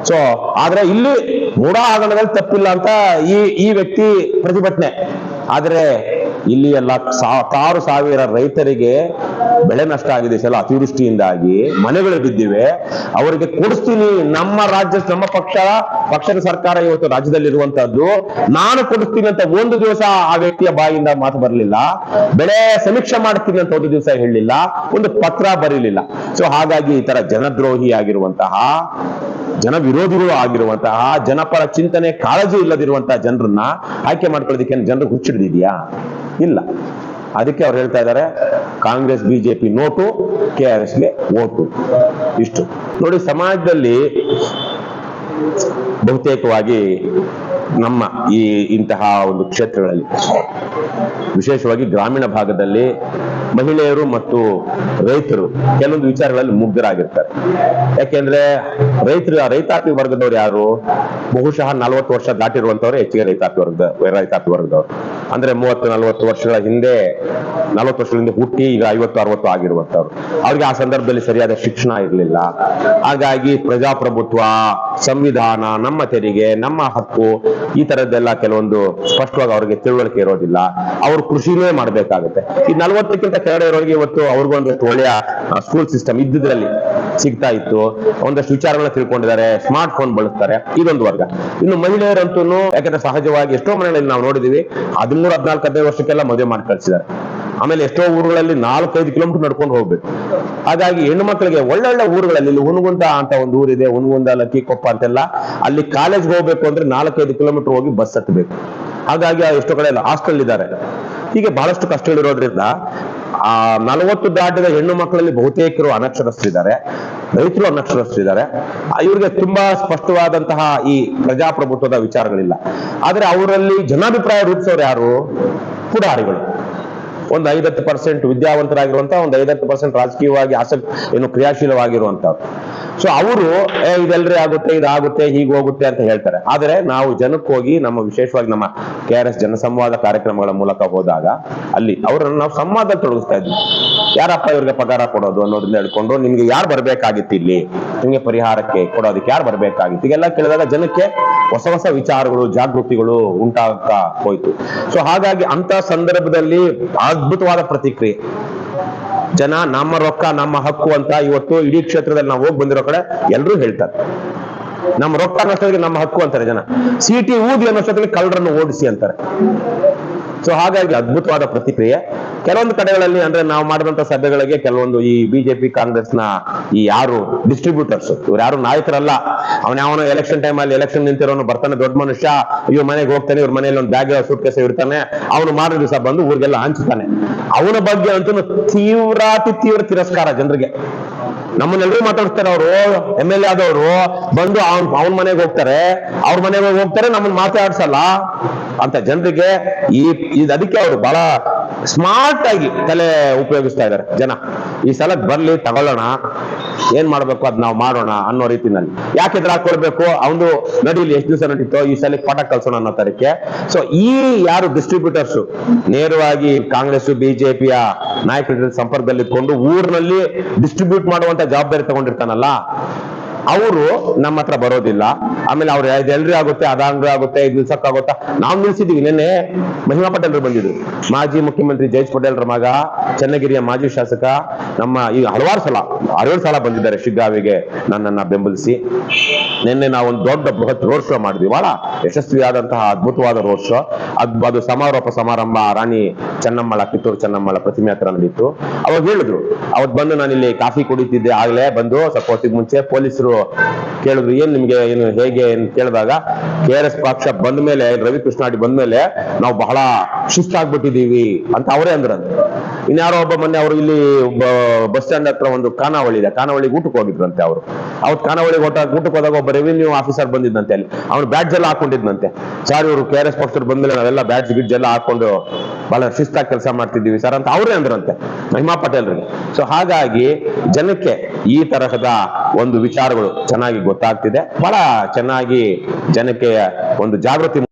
ಸೊ ಆದ್ರೆ ಇಲ್ಲಿ ಮೂಢ ಹಗರಣದಲ್ಲಿ ತಪ್ಪಿಲ್ಲ ಅಂತ ಈ ಈ ವ್ಯಕ್ತಿ ಪ್ರತಿಭಟನೆ. ಆದ್ರೆ ಇಲ್ಲಿ ಎಲ್ಲ ಸಾ ಸಾವಿರ ರೈತರಿಗೆ ಬೆಳೆ ನಷ್ಟ ಆಗಿದೆ ಸಲ ಅತಿವೃಷ್ಟಿಯಿಂದಾಗಿ, ಮನೆಗಳು ಬಿದ್ದಿವೆ. ಅವರಿಗೆ ಕೊಡಿಸ್ತೀನಿ, ನಮ್ಮ ರಾಜ್ಯ, ನಮ್ಮ ಪಕ್ಷ, ಪಕ್ಷದ ಸರ್ಕಾರ ಇವತ್ತು ರಾಜ್ಯದಲ್ಲಿ ಇರುವಂತಹದ್ದು ನಾನು ಕೊಡಿಸ್ತೀನಿ ಅಂತ ಒಂದು ದಿವಸ ಆ ವ್ಯಕ್ತಿಯ ಬಾಯಿಂದ ಮಾತು ಬರಲಿಲ್ಲ. ಬೆಳೆ ಸಮೀಕ್ಷೆ ಮಾಡ್ತೀನಿ ಅಂತ ಒಂದು ದಿವಸ ಹೇಳಲಿಲ್ಲ. ಒಂದು ಪತ್ರ ಬರೀಲಿಲ್ಲ. ಸೊ ಹಾಗಾಗಿ ಈ ತರ ಜನದ್ರೋಹಿ ಆಗಿರುವಂತಹ ಜನ ವಿರೋಧಿಗಳು ಆಗಿರುವಂತಹ, ಜನಪರ ಚಿಂತನೆ, ಕಾಳಜಿ ಇಲ್ಲದಿರುವಂತಹ ಜನರನ್ನ ಆಯ್ಕೆ ಮಾಡ್ಕೊಳ್ಳೋದಕ್ಕೆ ಜನರು ಹುಚ್ಚಿಡ್ದಿದ್ಯಾ ಇಲ್ಲ. ಅದಕ್ಕೆ ಅವ್ರು ಹೇಳ್ತಾ ಇದ್ದಾರೆ, Congress, BJP note K R ಎಸ್ಗೆ ಓಟು ಇಷ್ಟು. ನೋಡಿ, ಸಮಾಜದಲ್ಲಿ ಬಹುತೇಕವಾಗಿ ನಮ್ಮ ಈ ಇಂತಹ ಒಂದು ಕ್ಷೇತ್ರಗಳಲ್ಲಿ, ವಿಶೇಷವಾಗಿ ಗ್ರಾಮೀಣ ಭಾಗದಲ್ಲಿ ಮಹಿಳೆಯರು ಮತ್ತು ರೈತರು ಕೆಲವೊಂದು ವಿಚಾರಗಳಲ್ಲಿ ಮುಗ್ಧರಾಗಿರ್ತಾರೆ. ಯಾಕೆಂದ್ರೆ ರೈತರು, ರೈತಾಪಿ ವರ್ಗದವ್ರು ಯಾರು? ಬಹುಶಃ ನಲವತ್ತು ವರ್ಷ ದಾಟಿರುವಂತವ್ರೆ ಹೆಚ್ಚಿಗೆ ರೈತಾಪಿ ವರ್ಗದ, ರೈತಾಪಿ ವರ್ಗದವ್ರು. ಅಂದ್ರೆ ಮೂವತ್ತು, ನಲವತ್ತು ವರ್ಷಗಳ ಹಿಂದೆ, ನಲವತ್ತು ವರ್ಷಗಳಿಂದ ಹುಟ್ಟಿ ಈಗ ಐವತ್ತು, ಅರವತ್ತು ಆಗಿರುವಂತವ್ರು ಅವ್ರಿಗೆ ಆ ಸಂದರ್ಭದಲ್ಲಿ ಸರಿಯಾದ ಶಿಕ್ಷಣ ಇರಲಿಲ್ಲ. ಹಾಗಾಗಿ ಪ್ರಜಾಪ್ರಭುತ್ವ, ಸಂವಿಧಾನ, ನಮ್ಮ ತೆರಿಗೆ, ನಮ್ಮ ಹಕ್ಕು ಈ ತರದ್ದೆಲ್ಲ ಕೆಲವೊಂದು ಸ್ಪಷ್ಟವಾಗಿ ಅವರಿಗೆ ತಿಳುವಳಿಕೆ ಇರೋದಿಲ್ಲ. ಅವರು ಕೃಷಿನೇ ಮಾಡ್ಬೇಕಾಗುತ್ತೆ. ಈ ನಲವತ್ತಕ್ಕಿಂತ ಕೆಳಗಡೆ ಇರೋರಿಗೆ ಇವತ್ತು ಅವ್ರಿಗೊಂದಷ್ಟು ಒಳ್ಳೆಯ ಸ್ಕೂಲ್ ಸಿಸ್ಟಮ್ ಇದ್ದಿದ್ರಲ್ಲಿ ಸಿಗ್ತಾ ಇತ್ತು. ಒಂದಷ್ಟು ವಿಚಾರಗಳನ್ನ ತಿಳ್ಕೊಂಡಿದ್ದಾರೆ ಸ್ಮಾರ್ಟ್ ಫೋನ್ ಬಳಸ್ತಾರೆ. ಇದೊಂದು ವರ್ಗ. ಇನ್ನು ಮಹಿಳೆಯರಂತೂ ಯಾಕಂದ್ರೆ ಸಹಜವಾಗಿ ಎಷ್ಟೋ ಮನೆಗಳಲ್ಲಿ ನಾವು ನೋಡಿದೀವಿ ಹದಿಮೂರು, ಹದಿನಾಲ್ಕು, ಹದಿನೈದು ವರ್ಷಕ್ಕೆಲ್ಲ ಮದುವೆ ಮಾಡಿ ಕಳ್ಸಿದ್ದಾರೆ. ಆಮೇಲೆ ಎಷ್ಟೋ ಊರುಗಳಲ್ಲಿ ನಾಲ್ಕೈದು ಕಿಲೋಮೀಟರ್ ನಡ್ಕೊಂಡು ಹೋಗ್ಬೇಕು. ಹಾಗಾಗಿ ಹೆಣ್ಣು ಮಕ್ಕಳಿಗೆ ಒಳ್ಳೊಳ್ಳೆ ಊರುಗಳಲ್ಲಿ ಇಲ್ಲಿ ಹುನಗುಂದ ಅಂತ ಒಂದು ಊರಿದೆ ಹುನಗುಂದ ಲಕ್ಕಿಕೊಪ್ಪ ಅಂತೆಲ್ಲ, ಅಲ್ಲಿ ಕಾಲೇಜ್ಗೆ ಹೋಗ್ಬೇಕು ಅಂದ್ರೆ ನಾಲ್ಕೈದು ಕಿಲೋಮೀಟರ್ ಹೋಗಿ ಬಸ್ ಹತ್ತಬೇಕು. ಹಾಗಾಗಿ ಆ ಎಷ್ಟೋ ಕಡೆ ಹಾಸ್ಟೆಲ್ ಇದ್ದಾರೆ ಹೀಗೆ ಬಹಳಷ್ಟು ಕಷ್ಟಗಳಿರೋದ್ರಿಂದ ಆ ನಲವತ್ತು ದಾಟಿದ ಹೆಣ್ಣು ಮಕ್ಕಳಲ್ಲಿ ಬಹುತೇಕರು ಅನಕ್ಷರಸ್ಥರಿದ್ದಾರೆ. ರೈತರು ಅನಕ್ಷರಸ್ಥರಿದ್ದಾರೆ. ಆ, ಇವ್ರಿಗೆ ತುಂಬಾ ಸ್ಪಷ್ಟವಾದಂತಹ ಈ ಪ್ರಜಾಪ್ರಭುತ್ವದ ವಿಚಾರಗಳಿಲ್ಲ. ಆದ್ರೆ ಅವರಲ್ಲಿ ಜನಾಭಿಪ್ರಾಯ ರೂಪಿಸೋರು ಯಾರು? ಪುಡಾರಿಗಳು. ಒಂದು ಐದತ್ತು ಪರ್ಸೆಂಟ್ ವಿದ್ಯಾವಂತರಾಗಿರುವಂತ ಒಂದು ಐದತ್ತು ಪರ್ಸೆಂಟ್ ರಾಜಕೀಯವಾಗಿ ಆಸಕ್ತಿ, ಏನು ಕ್ರಿಯಾಶೀಲವಾಗಿರುವಂತವ್ರು. ಸೊ ಅವರು, ಏ, ಇದೆಲ್ರಿ ಆಗುತ್ತೆ, ಇದಾಗುತ್ತೆ, ಹೀಗೆ ಹೋಗುತ್ತೆ ಅಂತ ಹೇಳ್ತಾರೆ. ಆದರೆ ನಾವು ಜನಕ್ಕೆ ಹೋಗಿ ನಮ್ಮ ವಿಶೇಷವಾಗಿ ನಮ್ಮ ಕೆ ಆರ್ ಎಸ್ ಜನಸಂವಾದ ಕಾರ್ಯಕ್ರಮಗಳ ಮೂಲಕ ಹೋದಾಗ ಅಲ್ಲಿ ಅವರನ್ನು ನಾವು ಸಂವಾದ ತೊಡಗಿಸ್ತಾ ಇದ್ವಿ. ಯಾರಪ್ಪ ಇವ್ರಿಗೆ ಪಗಾರ ಕೊಡೋದು ಅನ್ನೋದನ್ನ ಹೇಳ್ಕೊಂಡು, ನಿಮ್ಗೆ ಯಾರು ಬರ್ಬೇಕಾಗಿತ್ತು ಇಲ್ಲಿ? ನಿಮ್ಗೆ ಪರಿಹಾರಕ್ಕೆ ಕೊಡೋದಕ್ಕೆ ಯಾರು ಬರ್ಬೇಕಾಗಿತ್ತು? ಈಗೆಲ್ಲ ಕೇಳಿದಾಗ ಜನಕ್ಕೆ ಹೊಸ ಹೊಸ ವಿಚಾರಗಳು, ಜಾಗೃತಿಗಳು ಉಂಟಾಗ್ತಾ ಹೋಯ್ತು. ಸೊ ಹಾಗಾಗಿ ಅಂತ ಸಂದರ್ಭದಲ್ಲಿ ಅದ್ಭುತವಾದ ಪ್ರತಿಕ್ರಿಯೆ. ಜನ, ನಮ್ಮ ರೊಕ್ಕ, ನಮ್ಮ ಹಕ್ಕು ಅಂತ ಇವತ್ತು ಇಡೀ ಕ್ಷೇತ್ರದಲ್ಲಿ ನಾವು ಹೋಗಿ ಬಂದಿರೋ ಕಡೆ ಎಲ್ಲರೂ ಹೇಳ್ತಾರೆ. ನಮ್ಮ ರೊಕ್ಕ ಅನ್ನೋಷ್ಟೊತ್ತಿಗೆ ನಮ್ಮ ಹಕ್ಕು ಅಂತಾರೆ ಜನ. ಸಿಟಿ ಊದಿ ಅನ್ನೋಷ್ಟೊತ್ತಿಗೆ ಕಳ್ಳರನ್ನು ಓಡಿಸಿ ಅಂತಾರೆ. ಸೊ ಹಾಗಾಗಿ ಅದ್ಭುತವಾದ ಪ್ರತಿಕ್ರಿಯೆ. ಕೆಲವೊಂದು ಕಡೆಗಳಲ್ಲಿ ಅಂದ್ರೆ ನಾವು ಮಾಡಿದಂತ ಸಭೆಗಳಿಗೆ ಕೆಲವೊಂದು ಈ ಬಿಜೆಪಿ ಕಾಂಗ್ರೆಸ್ನ ಈ ಯಾರು ಡಿಸ್ಟ್ರಿಬ್ಯೂಟರ್ಸ್ ಇವ್ರು ಯಾರು ನಾಯಕರಲ್ಲ. ಅವನ ಯಾವನೋ ಎಲೆಕ್ಷನ್ ಟೈಮ್ ಅಲ್ಲಿ ಎಲೆಕ್ಷನ್ ನಿಂತಿರೋನು ಬರ್ತಾನೆ, ದೊಡ್ಡ ಮನುಷ್ಯ ಇವ್ರ ಮನೆಗೆ ಹೋಗ್ತಾನೆ, ಇವ್ರ ಮನೆಯಲ್ಲಿ ಒಂದು ಬ್ಯಾಗ್ ಸೂಟ್ ಕೇಸ ಇರ್ತಾನೆ ಅವನು ಮಾಡಿದ ದಿವಸ ಬಂದು ಊರಿಗೆಲ್ಲ ಹಂಚ್ತಾನೆ. ಅವನ ಬಗ್ಗೆ ಅಂತೂ ತೀವ್ರಾತಿ ತೀವ್ರ ತಿರಸ್ಕಾರ ಜನರಿಗೆ. ನಮ್ಮನ್ನೆಲ್ಲರೂ ಮಾತಾಡಿಸ್ತಾರೆ ಅವರು. ಎಂ ಎಲ್ ಎ ಆದವರು. ಬಂದು ಅವ್ನ್ ಮನೆಗೆ ಹೋಗ್ತಾರೆ. ಅವ್ರ ಮನೆಗೆ ಹೋಗಿ ಹೋಗ್ತಾರೆ ನಮ್ಮನ್ನ ಮಾತಾಡ್ಸಲ್ಲ ಅಂತ ಜನರಿಗೆ ಈ, ಇದು ಅದಕ್ಕೆ ಅವರು ಬಹಳ ಸ್ಮಾರ್ಟ್ ಆಗಿ ತಲೆ ಉಪಯೋಗಿಸ್ತಾ ಇದ್ದಾರೆ ಜನ. ಈ ಸಲ ಬರ್ಲಿ, ತಗೊಳ್ಳೋಣ. ಏನ್ ಮಾಡ್ಬೇಕು ಅದ್ ನಾವು ಮಾಡೋಣ ಅನ್ನೋ ರೀತಿನಲ್ಲಿ. ಯಾಕೆ ಎದುರು ಹಾಕೊಳ್ಬೇಕು ಅವನು ನಡೀಲಿ, ಎಷ್ಟು ದಿವಸ ನಡೀತೋ ಈ ಸಲ ಪಾಠ ಕಲ್ಸೋಣ ಅನ್ನೋ ತರಕ್ಕೆ. ಸೊ ಈ ಯಾರು ಡಿಸ್ಟ್ರಿಬ್ಯೂಟರ್ಸ್ ನೇರವಾಗಿ ಕಾಂಗ್ರೆಸ್ ಬಿಜೆಪಿಯ ನಾಯಕರ ಸಂಪರ್ಕದಲ್ಲಿ ಇಟ್ಕೊಂಡು ಊರಿನಲ್ಲಿ ಡಿಸ್ಟ್ರಿಬ್ಯೂಟ್ ಮಾಡುವಂತ ಜವಾಬ್ದಾರಿ ತಗೊಂಡಿರ್ತಾನಲ್ಲ? ಅವರು ನಮ್ಮ ಹತ್ರ ಬರೋದಿಲ್ಲ. ಆಮೇಲೆ ಅವ್ರು ಎಲ್ರಿ ಆಗುತ್ತೆ ಅದಾಂಗ್ರಿ ಆಗುತ್ತೆ, ಇದು ನಿಲ್ಸಕ್ಕಾಗುತ್ತಾ? ನಾವು ನಿಲ್ಸಿದೀವಿ. ನಿನ್ನೆ ಮಹಿಮಾ ಪಟೇಲ್ರು ಬಂದಿದ್ರು. ಮಾಜಿ ಮುಖ್ಯಮಂತ್ರಿ ಜಯೇಶ್ ಪಟೇಲ್ರ ಮಗ, ಚನ್ನಗಿರಿಯ ಮಾಜಿ ಶಾಸಕ, ನಮ್ಮ ಈ ಹಲವಾರು ಸಲ, ಅರವತ್ತು ಸಲ ಬಂದಿದ್ದಾರೆ ಶಿಗ್ಗಾವಿಗೆ ನನ್ನನ್ನ ಬೆಂಬಲಿಸಿ. ನಿನ್ನೆ ನಾವು ಒಂದು ದೊಡ್ಡ ಬೃಹತ್ ರೋಡ್ ಶೋ ಮಾಡಿದ್ವಿ. ಬಹಳ ಯಶಸ್ವಿಯಾದಂತಹ ಅದ್ಭುತವಾದ ರೋಡ್ ಶೋ ಅದು ಅದು ಸಮಾರೋಪ ಸಮಾರಂಭ ರಾಣಿ ಚೆನ್ನಮ್ಮಳ, ಕಿತ್ತೂರು ಚೆನ್ನಮ್ಮಳ ಪ್ರತಿಮೆ ಹತ್ರ ನಡೀತು ಅವಾಗ ಹೇಳಿದ್ರು ಅವತ್ತು ಬಂದು ನಾನು ಇಲ್ಲಿ ಕಾಫಿ ಕುಡಿತಿದ್ದೆ. ಆಗ್ಲೇ ಬಂದು ಸ್ವಲ್ಪ ಮುಂಚೆ ಪೊಲೀಸರು ಕೇಳಿದ್ರು ಏನ್ ನಿಮ್ಗೆ ಏನು ಹೇಗೆ ಅಂತ ಕೇಳಿದಾಗ, ಕೆ ಆರ್ ಎಸ್ ಪಕ್ಷ ಬಂದ ಮೇಲೆ ರವಿ ಕೃಷ್ಣಾಡಿ ಬಂದ ಮೇಲೆ ನಾವು ಬಹಳ ಶಿಸ್ತಾಗ್ಬಿಟ್ಟಿದೀವಿ ಅಂತ ಅವರೇ ಅಂದ್ರಂತೆ. ಇನ್ಯಾರೋ ಒಬ್ಬ ಮೊನ್ನೆ ಅವರು ಇಲ್ಲಿ ಬಸ್ ಸ್ಟ್ಯಾಂಡ್ ಹತ್ರ ಒಂದು ಖಾನಾವಳಿ ಇದೆ ಖಾನಾವಳಿಗೆ ಊಟಕ್ಕೆ ಹೋಗಿದ್ರಂತೆ ಅವರು. ಅವತ್ತು ಖಾನಾವಳಿಗೆ ಹೋಟ ಊಟಕ್ಕೆ ಹೋದಾಗ ಒಬ್ಬ ರೆವಿನ್ಯೂ ಆಫೀಸರ್ ಬಂದಿದ್ದಂತೆ ಅಲ್ಲಿ. ಅವ್ನು ಬ್ಯಾಡ್ಜ್ ಎಲ್ಲ ಹಾಕೊಂಡಿದ್ನಂತೆ ಸಾರಿ, ಇವರು ಕೆ ಆರ್ ಎಸ್ ಪಕ್ಷರು ಬಂದ್ಮೇಲೆ ನಾವೆಲ್ಲ ಬ್ಯಾಡ್ಜ್ ಗಿಡ್ಜ್ ಎಲ್ಲ ಹಾಕೊಂಡು ಬಹಳ ಶಿಸ್ತಾಗಿ ಕೆಲಸ ಮಾಡ್ತಿದ್ದೀವಿ ಸರ್ ಅಂತ ಅವರೇ ಅಂದ್ರಂತೆ, ಮಹಿಮಾ ಪಟೇಲ್ರಿಗೆ. ಸೊ ಹಾಗಾಗಿ ಜನಕ್ಕೆ ಈ ತರಹದ ಒಂದು ವಿಚಾರಗಳು ಚೆನ್ನಾಗಿ ಗೊತ್ತಾಗ್ತಿದೆ. ಬಹಳ ಚೆನ್ನಾಗಿ ಜನಕ್ಕೆ ಒಂದು ಜಾಗೃತಿ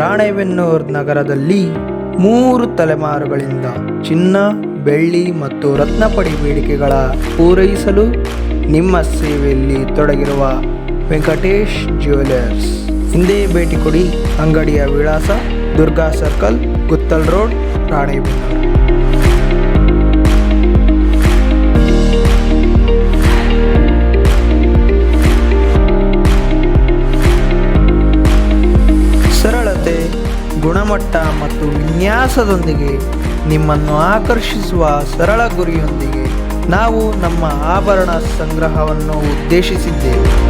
ರಾಣೆಬೆನ್ನೂರು ನಗರದಲ್ಲಿ ಮೂರು ತಲೆಮಾರುಗಳಿಂದ ಚಿನ್ನ, ಬೆಳ್ಳಿ ಮತ್ತು ರತ್ನಪಡಿ ಬೇಡಿಕೆಗಳ ಪೂರೈಸಲು ನಿಮ್ಮ ಸೇವೆಯಲ್ಲಿ ತೊಡಗಿರುವ ವೆಂಕಟೇಶ್ ಜ್ಯುವೆಲರ್ಸ್. ಹಿಂದೆ ಭೇಟಿ ಕೊಡಿ ಅಂಗಡಿಯ ವಿಳಾಸ ದುರ್ಗಾ ಸರ್ಕಲ್, ಗುತ್ತಲ್ ರೋಡ್, ರಾಣೆಬೆನ್ನೂರು. ಸರಳತೆ, ಗುಣಮಟ್ಟ ಮತ್ತು ವಿನ್ಯಾಸದೊಂದಿಗೆ ನಿಮ್ಮನ್ನು ಆಕರ್ಷಿಸುವ ಸರಳ ಗುರಿಯೊಂದಿಗೆ ನಾವು ನಮ್ಮ ಆಭರಣ ಸಂಗ್ರಹವನ್ನು ಉದ್ದೇಶಿಸಿದ್ದೇವೆ.